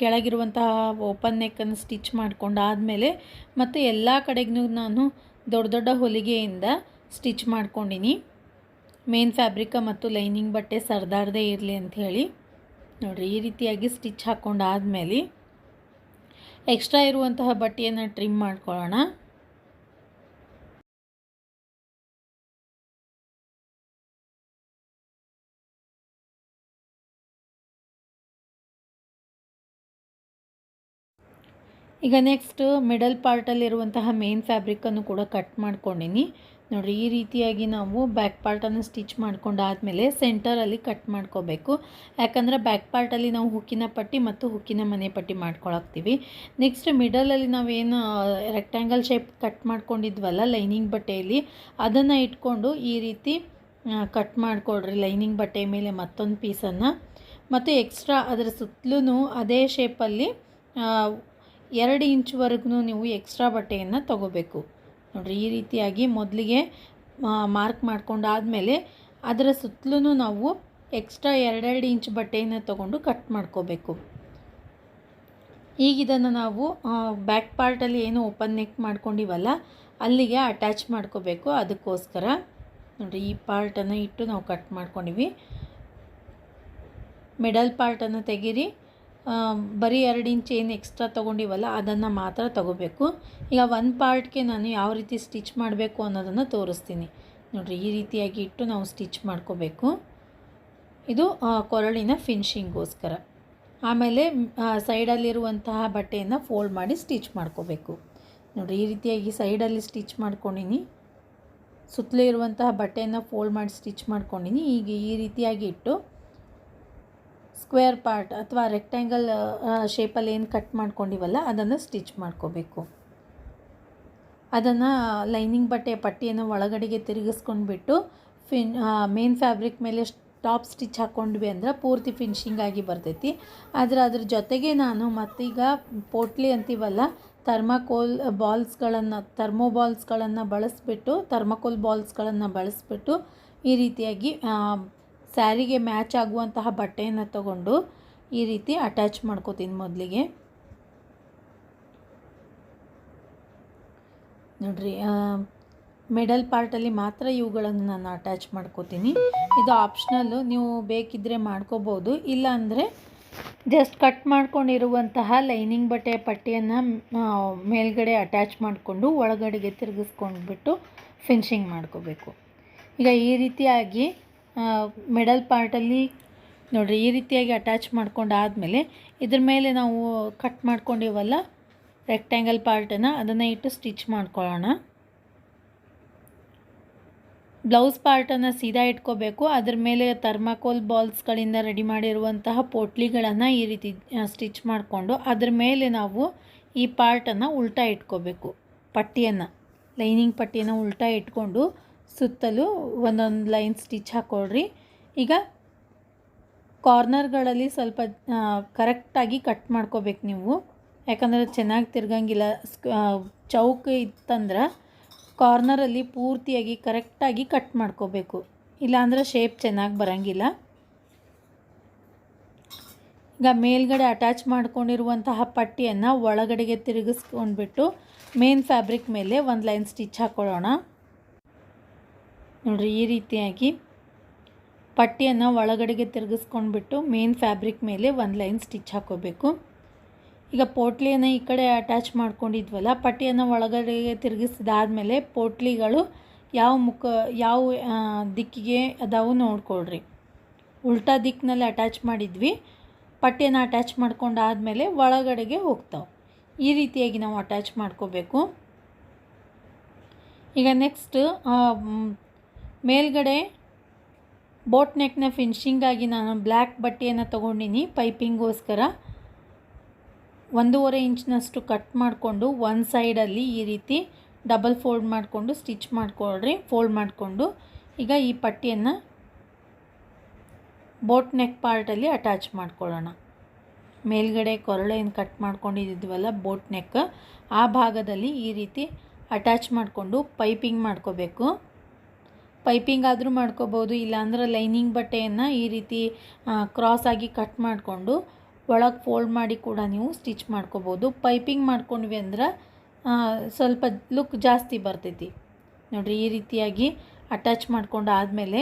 ಕೆಳಗಿರುವಂತಹ ಓಪನ್ ನೆಕ್ಕನ್ನು ಸ್ಟಿಚ್ ಮಾಡ್ಕೊಂಡಾದಮೇಲೆ ಮತ್ತು ಎಲ್ಲ ಕಡೆಗೂ ನಾನು ದೊಡ್ಡ ದೊಡ್ಡ ಹೊಲಿಗೆಯಿಂದ ಸ್ಟಿಚ್ ಮಾಡ್ಕೊಂಡಿನಿ. ಮೇನ್ ಫ್ಯಾಬ್ರಿಕ ಮತ್ತು ಲೈನಿಂಗ್ ಬಟ್ಟೆ ಸರ್ದಾರ್ದೇ ಇರಲಿ ಅಂಥೇಳಿ ನೋಡಿರಿ, ಈ ರೀತಿಯಾಗಿ ಸ್ಟಿಚ್ ಹಾಕ್ಕೊಂಡಾದ್ಮೇಲೆ ಎಕ್ಸ್ಟ್ರಾ ಇರುವಂತಹ ಬಟ್ಟೆಯನ್ನು ಟ್ರಿಮ್ ಮಾಡ್ಕೊಳ್ಳೋಣ. ಈಗ ನೆಕ್ಸ್ಟ್ ಮಿಡಲ್ ಪಾರ್ಟಲ್ಲಿರುವಂತಹ ಮೇನ್ ಫ್ಯಾಬ್ರಿಕನ್ನು ಕೂಡ ಕಟ್ ಮಾಡ್ಕೊಂಡಿನಿ. ನೋಡಿರಿ ಈ ರೀತಿಯಾಗಿ ನಾವು ಬ್ಯಾಕ್ ಪಾರ್ಟನ್ನು ಸ್ಟಿಚ್ ಮಾಡ್ಕೊಂಡಾದಮೇಲೆ ಸೆಂಟರಲ್ಲಿ ಕಟ್ ಮಾಡ್ಕೋಬೇಕು. ಯಾಕಂದರೆ ಬ್ಯಾಕ್ ಪಾರ್ಟಲ್ಲಿ ನಾವು ಹುಕ್ಕಿನ ಪಟ್ಟಿ ಮತ್ತು ಹುಕ್ಕಿನ ಮನೆ ಪಟ್ಟಿ ಮಾಡ್ಕೊಳಕ್ತೀವಿ. ನೆಕ್ಸ್ಟ್ ಮಿಡಲಲ್ಲಿ ನಾವೇನು ರೆಕ್ಟ್ಯಾಂಗಲ್ ಶೇಪ್ ಕಟ್ ಮಾಡ್ಕೊಂಡಿದ್ವಲ್ಲ ಲೈನಿಂಗ್ ಬಟ್ಟೆಯಲ್ಲಿ, ಅದನ್ನು ಇಟ್ಕೊಂಡು ಈ ರೀತಿ ಕಟ್ ಮಾಡಿಕೊಡ್ರಿ ಲೈನಿಂಗ್ ಬಟ್ಟೆ ಮೇಲೆ ಮತ್ತೊಂದು ಪೀಸನ್ನು ಮತ್ತು ಎಕ್ಸ್ಟ್ರಾ ಅದರ ಸುತ್ತಲೂ ಅದೇ ಶೇಪಲ್ಲಿ ಎರಡು ಇಂಚ್ವರೆಗೂ ನೀವು ಎಕ್ಸ್ಟ್ರಾ ಬಟ್ಟೆಯನ್ನು ತಗೋಬೇಕು. ನೋಡಿರಿ, ಈ ರೀತಿಯಾಗಿ ಮೊದಲಿಗೆ ಮಾರ್ಕ್ ಮಾಡ್ಕೊಂಡಾದಮೇಲೆ ಅದರ ಸುತ್ತಲೂ ನಾವು ಎಕ್ಸ್ಟ್ರಾ ಎರಡೆರಡು ಇಂಚ್ ಬಟ್ಟೆಯನ್ನು ತಗೊಂಡು ಕಟ್ ಮಾಡ್ಕೋಬೇಕು. ಈಗ ಇದನ್ನು ನಾವು ಬ್ಯಾಕ್ ಪಾರ್ಟಲ್ಲಿ ಏನು ಓಪನ್ ನೆಕ್ ಮಾಡ್ಕೊಂಡಿವಲ್ಲ, ಅಲ್ಲಿಗೆ ಅಟ್ಯಾಚ್ ಮಾಡ್ಕೋಬೇಕು. ಅದಕ್ಕೋಸ್ಕರ ನೋಡಿರಿ, ಈ ಪಾರ್ಟನ್ನು ಇಟ್ಟು ನಾವು ಕಟ್ ಮಾಡ್ಕೊಂಡಿವಿ. ಮಿಡಲ್ ಪಾರ್ಟನ್ನು ತೆಗೀರಿ. ಬರೀ ಎರಡು ಇಂಚ್ ಏನು ಎಕ್ಸ್ಟ್ರಾ ತೊಗೊಂಡಿವಲ್ಲ, ಅದನ್ನು ಮಾತ್ರ ತಗೋಬೇಕು. ಈಗ ಒಂದು ಪಾರ್ಟ್ಗೆ ನಾನು ಯಾವ ರೀತಿ ಸ್ಟಿಚ್ ಮಾಡಬೇಕು ಅನ್ನೋದನ್ನು ತೋರಿಸ್ತೀನಿ. ನೋಡಿರಿ, ಈ ರೀತಿಯಾಗಿ ಇಟ್ಟು ನಾವು ಸ್ಟಿಚ್ ಮಾಡ್ಕೋಬೇಕು. ಇದು ಕೊರಳಿನ ಫಿನಿಶಿಂಗೋಸ್ಕರ ಆಮೇಲೆ ಸೈಡಲ್ಲಿರುವಂತಹ ಬಟ್ಟೆಯನ್ನು ಫೋಲ್ಡ್ ಮಾಡಿ ಸ್ಟಿಚ್ ಮಾಡ್ಕೋಬೇಕು. ನೋಡಿರಿ, ಈ ರೀತಿಯಾಗಿ ಸೈಡಲ್ಲಿ ಸ್ಟಿಚ್ ಮಾಡ್ಕೊಂಡಿನಿ. ಸುತ್ತಲೂ ಇರುವಂತಹ ಬಟ್ಟೆಯನ್ನು ಫೋಲ್ಡ್ ಮಾಡಿ ಸ್ಟಿಚ್ ಮಾಡ್ಕೊಂಡಿನಿ. ಈಗ ಈ ರೀತಿಯಾಗಿ ಇಟ್ಟು ಸ್ಕ್ವೇರ್ ಪಾರ್ಟ್ ಅಥವಾ ರೆಕ್ಟ್ಯಾಂಗಲ್ ಶೇಪಲ್ಲಿ ಏನು ಕಟ್ ಮಾಡ್ಕೊಂಡಿವಲ್ಲ, ಅದನ್ನು ಸ್ಟಿಚ್ ಮಾಡ್ಕೋಬೇಕು. ಅದನ್ನು ಲೈನಿಂಗ್ ಬಟ್ಟೆ, ಪಟ್ಟಿಯನ್ನು ಒಳಗಡೆಗೆ ತಿರುಗಿಸ್ಕೊಂಡ್ಬಿಟ್ಟು ಫಿನ್ ಮೇನ್ ಫ್ಯಾಬ್ರಿಕ್ ಮೇಲೆ ಟಾಪ್ ಸ್ಟಿಚ್ ಹಾಕ್ಕೊಂಡ್ವಿ ಅಂದ್ರೆ ಪೂರ್ತಿ ಫಿನಿಶಿಂಗ್ ಆಗಿ ಬರ್ತೈತಿ. ಆದರೆ ಅದ್ರ ಜೊತೆಗೆ ನಾನು ಮತ್ತೀಗ ಪೋಟ್ಲಿ ಅಂತೀವಲ್ಲ ಥರ್ಮಾಕೋಲ್ ಬಾಲ್ಸ್ಗಳನ್ನು ಥರ್ಮೋ ಬಾಲ್ಸ್ಗಳನ್ನು ಬಳಸಿಬಿಟ್ಟು ಥರ್ಮಾಕೋಲ್ ಬಾಲ್ಸ್ಗಳನ್ನು ಬಳಸಿಬಿಟ್ಟು ಈ ರೀತಿಯಾಗಿ ಸ್ಯಾರಿಗೆ ಮ್ಯಾಚ್ ಆಗುವಂತಹ ಬಟ್ಟೆಯನ್ನು ತಗೊಂಡು ಈ ರೀತಿ ಅಟ್ಯಾಚ್ ಮಾಡ್ಕೋತೀನಿ ಮೊದಲಿಗೆ. ನೋಡಿರಿ ಮಿಡಲ್ ಪಾರ್ಟಲ್ಲಿ ಮಾತ್ರ ಇವುಗಳನ್ನು ನಾನು ಅಟ್ಯಾಚ್ ಮಾಡ್ಕೋತೀನಿ. ಇದು ಆಪ್ಷನಲ್ಲು ನೀವು ಬೇಕಿದ್ದರೆ ಮಾಡ್ಕೋಬೋದು. ಇಲ್ಲ ಅಂದರೆ ಜಸ್ಟ್ ಕಟ್ ಮಾಡ್ಕೊಂಡಿರುವಂತಹ ಲೈನಿಂಗ್ ಬಟ್ಟೆ ಪಟ್ಟಿಯನ್ನು ಮೇಲ್ಗಡೆ ಅಟ್ಯಾಚ್ ಮಾಡಿಕೊಂಡು ಒಳಗಡೆಗೆ ತಿರುಗಿಸ್ಕೊಂಡ್ಬಿಟ್ಟು ಫಿನಿಶಿಂಗ್ ಮಾಡ್ಕೋಬೇಕು. ಈಗ ಈ ರೀತಿಯಾಗಿ ಮಿಡಲ್ ಪಾರ್ಟಲ್ಲಿ ನೋಡಿರಿ ಈ ರೀತಿಯಾಗಿ ಅಟ್ಯಾಚ್ ಮಾಡ್ಕೊಂಡಾದಮೇಲೆ ಇದ್ರ ಮೇಲೆ ನಾವು ಕಟ್ ಮಾಡ್ಕೊಂಡಿವಲ್ಲ ರೆಕ್ಟ್ಯಾಂಗಲ್ ಪಾರ್ಟನ್ನು ಅದನ್ನು ಇಟ್ಟು ಸ್ಟಿಚ್ ಮಾಡ್ಕೊಳ್ಳೋಣ. ಬ್ಲೌಸ್ ಪಾರ್ಟನ್ನು ಸೀದಾ ಇಟ್ಕೋಬೇಕು. ಅದ್ರ ಮೇಲೆ ಥರ್ಮಾಕೋಲ್ ಬಾಲ್ಸ್ಗಳಿಂದ ರೆಡಿ ಮಾಡಿರುವಂತಹ ಪೋಟ್ಲಿಗಳನ್ನು ಈ ರೀತಿ ಸ್ಟಿಚ್ ಮಾಡಿಕೊಂಡು ಅದ್ರ ಮೇಲೆ ನಾವು ಈ ಪಾರ್ಟನ್ನು ಉಲ್ಟಾ ಇಟ್ಕೋಬೇಕು. ಪಟ್ಟಿಯನ್ನು, ಲೈನಿಂಗ್ ಪಟ್ಟಿಯನ್ನು ಉಲ್ಟಾ ಇಟ್ಕೊಂಡು ಸುತ್ತಲೂ ಒಂದೊಂದು ಲೈನ್ ಸ್ಟಿಚ್ ಹಾಕ್ಕೊಳ್ರಿ ಈಗ ಕಾರ್ನರ್ಗಳಲ್ಲಿ ಸ್ವಲ್ಪ ಕರೆಕ್ಟಾಗಿ ಕಟ್ ಮಾಡ್ಕೋಬೇಕು ನೀವು. ಯಾಕಂದರೆ ಚೆನ್ನಾಗಿ ತಿರ್ಗಂಗಿಲ್ಲ. ಚೌಕ ಇತ್ತಂದ್ರೆ ಕಾರ್ನರಲ್ಲಿ ಪೂರ್ತಿಯಾಗಿ ಕರೆಕ್ಟಾಗಿ ಕಟ್ ಮಾಡ್ಕೋಬೇಕು. ಇಲ್ಲಾಂದ್ರೆ ಶೇಪ್ ಚೆನ್ನಾಗಿ ಬರೋಂಗಿಲ್ಲ. ಈಗ ಮೇಲ್ಗಡೆ ಅಟ್ಯಾಚ್ ಮಾಡ್ಕೊಂಡಿರುವಂತಹ ಪಟ್ಟಿಯನ್ನು ಒಳಗಡೆಗೆ ತಿರುಗಿಸ್ಕೊಂಡ್ಬಿಟ್ಟು ಮೇನ್ ಫ್ಯಾಬ್ರಿಕ್ ಮೇಲೆ ಒಂದು ಲೈನ್ ಸ್ಟಿಚ್ ಹಾಕ್ಕೊಳ್ಳೋಣ ನೋಡಿರಿ ಈ ರೀತಿಯಾಗಿ ಪಟ್ಟಿಯನ್ನು ಒಳಗಡೆಗೆ ತಿರುಗಿಸ್ಕೊಂಡ್ಬಿಟ್ಟು ಮೇನ್ ಫ್ಯಾಬ್ರಿಕ್ ಮೇಲೆ ಒಂದು ಲೈನ್ ಸ್ಟಿಚ್ ಹಾಕೋಬೇಕು. ಈಗ ಪೋಟ್ಲಿಯನ್ನು ಈ ಕಡೆ ಅಟ್ಯಾಚ್ ಮಾಡ್ಕೊಂಡಿದ್ವಲ್ಲ, ಪಟ್ಟಿಯನ್ನು ಒಳಗಡೆಗೆ ತಿರುಗಿಸಿದಾದ್ಮೇಲೆ ಪೋಟ್ಲಿಗಳು ಯಾವ ಮುಖ, ಯಾವ ದಿಕ್ಕಿಗೆ ಅದಾವು ನೋಡ್ಕೊಳ್ರಿ. ಉಲ್ಟಾ ದಿಕ್ಕಿನಲ್ಲಿ ಅಟ್ಯಾಚ್ ಮಾಡಿದ್ವಿ. ಪಟ್ಟಿಯನ್ನು ಅಟ್ಯಾಚ್ ಮಾಡ್ಕೊಂಡಾದಮೇಲೆ ಒಳಗಡೆಗೆ ಹೋಗ್ತಾವೆ. ಈ ರೀತಿಯಾಗಿ ನಾವು ಅಟ್ಯಾಚ್ ಮಾಡ್ಕೋಬೇಕು. ಈಗ ನೆಕ್ಸ್ಟ್ ಮೇಲ್ಗಡೆ ಬೋಟ್ ನೆಕ್ನ ಫಿನಿಶಿಂಗಾಗಿ ನಾನು ಬ್ಲ್ಯಾಕ್ ಬಟ್ಟೆಯನ್ನು ತೊಗೊಂಡಿನಿ. ಪೈಪಿಂಗೋಸ್ಕರ ಒಂದೂವರೆ ಇಂಚಿನಷ್ಟು ಕಟ್ ಮಾಡಿಕೊಂಡು ಒಂದು ಸೈಡಲ್ಲಿ ಈ ರೀತಿ ಡಬಲ್ ಫೋಲ್ಡ್ ಮಾಡಿಕೊಂಡು, ಸ್ಟಿಚ್ ಮಾಡಿಕೊಳ್ರಿ, ಫೋಲ್ಡ್ ಮಾಡಿಕೊಂಡು ಈಗ ಈ ಪಟ್ಟಿಯನ್ನು ಬೋಟ್ ನೆಕ್ ಪಾರ್ಟಲ್ಲಿ ಅಟ್ಯಾಚ್ ಮಾಡ್ಕೊಳ್ಳೋಣ. ಮೇಲ್ಗಡೆ ಕೊರಳೆಯನ್ನು ಕಟ್ ಮಾಡ್ಕೊಂಡಿದ್ವಲ್ಲ ಬೋಟ್ ನೆಕ್, ಆ ಭಾಗದಲ್ಲಿ ಈ ರೀತಿ ಅಟ್ಯಾಚ್ ಮಾಡಿಕೊಂಡು ಪೈಪಿಂಗ್ ಮಾಡ್ಕೋಬೇಕು. ಪೈಪಿಂಗ್ ಆದರೂ ಮಾಡ್ಕೋಬೋದು, ಇಲ್ಲಾಂದ್ರೆ ಲೈನಿಂಗ್ ಬಟ್ಟೆಯನ್ನು ಈ ರೀತಿ ಕ್ರಾಸ್ ಆಗಿ ಕಟ್ ಮಾಡಿಕೊಂಡು ಒಳಗೆ ಫೋಲ್ಡ್ ಮಾಡಿ ಕೂಡ ನೀವು ಸ್ಟಿಚ್ ಮಾಡ್ಕೋಬೋದು. ಪೈಪಿಂಗ್ ಮಾಡ್ಕೊಂಡ್ವಿ ಅಂದ್ರೆ ಸ್ವಲ್ಪ ಲುಕ್ ಜಾಸ್ತಿ ಬರ್ತೈತಿ. ನೋಡಿರಿ, ಈ ರೀತಿಯಾಗಿ ಅಟ್ಯಾಚ್ ಮಾಡ್ಕೊಂಡು ಆದಮೇಲೆ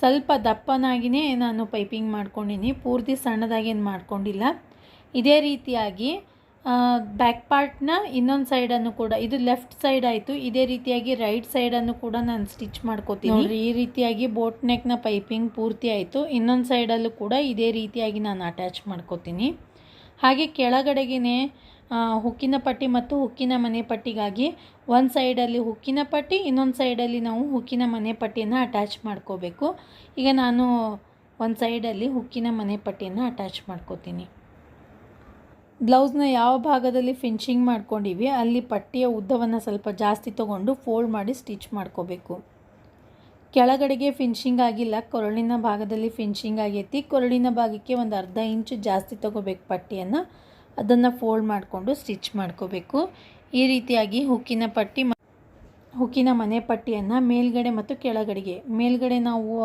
ಸ್ವಲ್ಪ ದಪ್ಪನಾಗಿಯೇ ನಾನು ಪೈಪಿಂಗ್ ಮಾಡ್ಕೊಂಡಿನಿ. ಪೂರ್ತಿ ಸಣ್ಣದಾಗೇನು ಮಾಡ್ಕೊಂಡಿಲ್ಲ. ಇದೇ ರೀತಿಯಾಗಿ ಬ್ಯಾಕ್ ಪಾರ್ಟ್ನ ಇನ್ನೊಂದು ಸೈಡನ್ನು ಕೂಡ ಇದು ಲೆಫ್ಟ್ ಸೈಡ್ ಆಯಿತು. ಇದೇ ರೀತಿಯಾಗಿ ರೈಟ್ ಸೈಡನ್ನು ಕೂಡ ನಾನು ಸ್ಟಿಚ್ ಮಾಡ್ಕೋತೀನಿ. ಈ ರೀತಿಯಾಗಿ ಬೋಟ್ ನೆಕ್ನ ಪೈಪಿಂಗ್ ಪೂರ್ತಿ ಆಯಿತು. ಇನ್ನೊಂದು ಸೈಡಲ್ಲೂ ಕೂಡ ಇದೇ ರೀತಿಯಾಗಿ ನಾನು ಅಟ್ಯಾಚ್ ಮಾಡ್ಕೋತೀನಿ. ಹಾಗೆ ಕೆಳಗಡೆಗೇ ಹುಕ್ಕಿನ ಪಟ್ಟಿ ಮತ್ತು ಹುಕ್ಕಿನ ಮನೆ ಪಟ್ಟಿಗಾಗಿ ಒಂದು ಸೈಡಲ್ಲಿ ಹುಕ್ಕಿನ ಪಟ್ಟಿ ಇನ್ನೊಂದು ಸೈಡಲ್ಲಿ ನಾವು ಹುಕ್ಕಿನ ಮನೆ ಪಟ್ಟಿಯನ್ನು ಅಟ್ಯಾಚ್ ಮಾಡ್ಕೋಬೇಕು. ಈಗ ನಾನು ಒಂದು ಸೈಡಲ್ಲಿ ಹುಕ್ಕಿನ ಮನೆ ಪಟ್ಟಿಯನ್ನು ಅಟ್ಯಾಚ್ ಮಾಡ್ಕೋತೀನಿ. ಬ್ಲೌಸ್ನ ಯಾವ ಭಾಗದಲ್ಲಿ ಫಿನಿಶಿಂಗ್ ಮಾಡ್ಕೊಂಡಿವಿ, ಅಲ್ಲಿ ಪಟ್ಟಿಯ ಉದ್ದವನ್ನು ಸ್ವಲ್ಪ ಜಾಸ್ತಿ ತೊಗೊಂಡು ಫೋಲ್ಡ್ ಮಾಡಿ ಸ್ಟಿಚ್ ಮಾಡ್ಕೋಬೇಕು. ಕೆಳಗಡೆಗೆ ಫಿನಿಶಿಂಗ್ ಆಗಿಲ್ಲ, ಕೊರಳಿನ ಭಾಗದಲ್ಲಿ ಫಿನಿಶಿಂಗ್ ಆಗೈತಿ. ಕೊರಳಿನ ಭಾಗಕ್ಕೆ ಒಂದು ಅರ್ಧ ಇಂಚು ಜಾಸ್ತಿ ತೊಗೋಬೇಕು ಪಟ್ಟಿಯನ್ನು. ಅದನ್ನು ಫೋಲ್ಡ್ ಮಾಡಿಕೊಂಡು ಸ್ಟಿಚ್ ಮಾಡ್ಕೋಬೇಕು. ಈ ರೀತಿಯಾಗಿ ಹುಕ್ಕಿನ ಪಟ್ಟಿ ಹುಕ್ಕಿನ ಮನೆ ಪಟ್ಟಿಯನ್ನು ಮೇಲ್ಗಡೆ ಮತ್ತು ಕೆಳಗಡೆಗೆ. ಮೇಲ್ಗಡೆ ನಾವು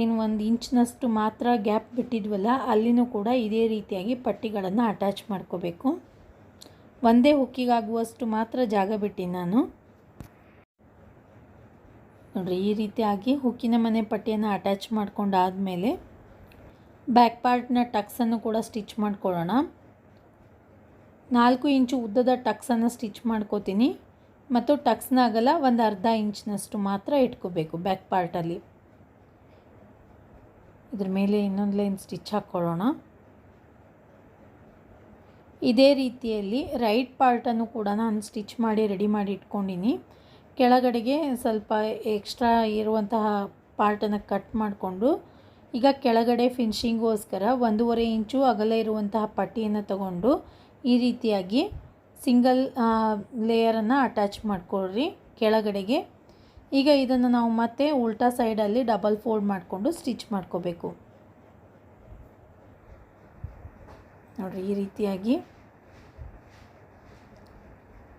ಏನು ಒಂದು ಇಂಚ್ನಷ್ಟು ಮಾತ್ರ ಗ್ಯಾಪ್ ಬಿಟ್ಟಿದ್ವಲ್ಲ, ಅಲ್ಲಿನೂ ಕೂಡ ಇದೇ ರೀತಿಯಾಗಿ ಪಟ್ಟಿಗಳನ್ನು ಅಟ್ಯಾಚ್ ಮಾಡ್ಕೋಬೇಕು. ಒಂದೇ ಹುಕ್ಕಿಗಾಗುವಷ್ಟು ಮಾತ್ರ ಜಾಗ ಬಿಟ್ಟಿ ನಾನು. ನೋಡಿರಿ, ಈ ರೀತಿಯಾಗಿ ಹುಕ್ಕಿನ ಮನೆ ಪಟ್ಟಿಯನ್ನು ಅಟ್ಯಾಚ್ ಮಾಡ್ಕೊಂಡಾದಮೇಲೆ ಬ್ಯಾಕ್ ಪಾರ್ಟ್ನ ಟಕ್ಸನ್ನು ಕೂಡ ಸ್ಟಿಚ್ ಮಾಡ್ಕೊಳ್ಳೋಣ. ನಾಲ್ಕು ಇಂಚು ಉದ್ದದ ಟಕ್ಸನ್ನು ಸ್ಟಿಚ್ ಮಾಡ್ಕೋತೀನಿ. ಮತ್ತು ಟಕ್ಸ್ನಾಗಲ್ಲ ಒಂದು ಅರ್ಧ ಇಂಚಿನಷ್ಟು ಮಾತ್ರ ಇಟ್ಕೋಬೇಕು ಬ್ಯಾಕ್ ಪಾರ್ಟಲ್ಲಿ. ಇದ್ರ ಮೇಲೆ ಇನ್ನೊಂದು ಲೈನ್ ಸ್ಟಿಚ್ ಹಾಕ್ಕೊಳ್ಳೋಣ ಇದೇ ರೀತಿಯಲ್ಲಿ ರೈಟ್ ಪಾರ್ಟನ್ನು ಕೂಡ ನಾನು ಸ್ಟಿಚ್ ಮಾಡಿ ರೆಡಿ ಮಾಡಿ ಇಟ್ಕೊಂಡಿನಿ. ಕೆಳಗಡೆಗೆ ಸ್ವಲ್ಪ ಎಕ್ಸ್ಟ್ರಾ ಇರುವಂತಹ ಪಾರ್ಟನ್ನು ಕಟ್ ಮಾಡಿಕೊಂಡು, ಈಗ ಕೆಳಗಡೆ ಫಿನಿಶಿಂಗೋಸ್ಕರ ಒಂದೂವರೆ ಇಂಚು ಅಗಲ ಇರುವಂತಹ ಪಟ್ಟಿಯನ್ನು ತಗೊಂಡು ಈ ರೀತಿಯಾಗಿ ಸಿಂಗಲ್ ಲೇಯರನ್ನು ಅಟ್ಯಾಚ್ ಮಾಡ್ಕೊಳ್ರಿ. ಕೆಳಗಡೆಗೆ ಈಗ ಇದನ್ನು ನಾವು ಮತ್ತೆ ಉಲ್ಟಾ ಸೈಡಲ್ಲಿ ಡಬಲ್ ಫೋಲ್ಡ್ ಮಾಡಿಕೊಂಡು ಸ್ಟಿಚ್ ಮಾಡ್ಕೋಬೇಕು. ನೋಡಿರಿ, ಈ ರೀತಿಯಾಗಿ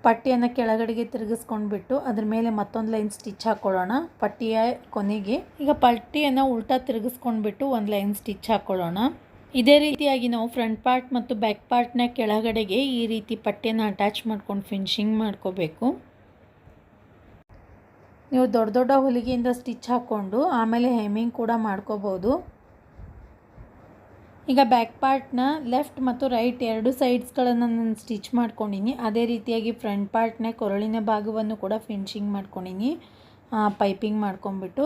ಪಟ್ಟಿಯನ್ನು ಕೆಳಗಡೆಗೆ ತಿರುಗಿಸ್ಕೊಂಡ್ಬಿಟ್ಟು ಅದ್ರ ಮೇಲೆ ಮತ್ತೊಂದು ಲೈನ್ ಸ್ಟಿಚ್ ಹಾಕ್ಕೊಳ್ಳೋಣ ಪಟ್ಟಿಯ ಕೊನೆಗೆ ಈಗ ಪಟ್ಟಿಯನ್ನು ಉಲ್ಟಾ ತಿರುಗಿಸ್ಕೊಂಡ್ಬಿಟ್ಟು ಒಂದು ಲೈನ್ ಸ್ಟಿಚ್ ಹಾಕ್ಕೊಳ್ಳೋಣ ಇದೇ ರೀತಿಯಾಗಿ ನಾವು ಫ್ರಂಟ್ ಪಾರ್ಟ್ ಮತ್ತು ಬ್ಯಾಕ್ ಪಾರ್ಟ್ನ ಕೆಳಗಡೆಗೆ ಈ ರೀತಿ ಪಟ್ಟಿಯನ್ನು ಅಟ್ಯಾಚ್ ಮಾಡ್ಕೊಂಡು ಫಿನಿಶಿಂಗ್ ಮಾಡ್ಕೋಬೇಕು. ನೀವು ದೊಡ್ಡ ದೊಡ್ಡ ಹೊಲಿಗೆಯಿಂದ ಸ್ಟಿಚ್ ಹಾಕ್ಕೊಂಡು ಆಮೇಲೆ ಹೆಮ್ಮಿಂಗ್ ಕೂಡ ಮಾಡ್ಕೋಬೋದು. ಈಗ ಬ್ಯಾಕ್ ಪಾರ್ಟ್ನ ಲೆಫ್ಟ್ ಮತ್ತು ರೈಟ್ ಎರಡು ಸೈಡ್ಸ್ಗಳನ್ನು ನಾನು ಸ್ಟಿಚ್ ಮಾಡ್ಕೊಂಡಿನಿ. ಅದೇ ರೀತಿಯಾಗಿ ಫ್ರಂಟ್ ಪಾರ್ಟ್ನ ಕೊರಳಿನ ಭಾಗವನ್ನು ಕೂಡ ಫಿನಿಶಿಂಗ್ ಮಾಡ್ಕೊಂಡಿನಿ. ಪೈಪಿಂಗ್ ಮಾಡ್ಕೊಂಬಿಟ್ಟು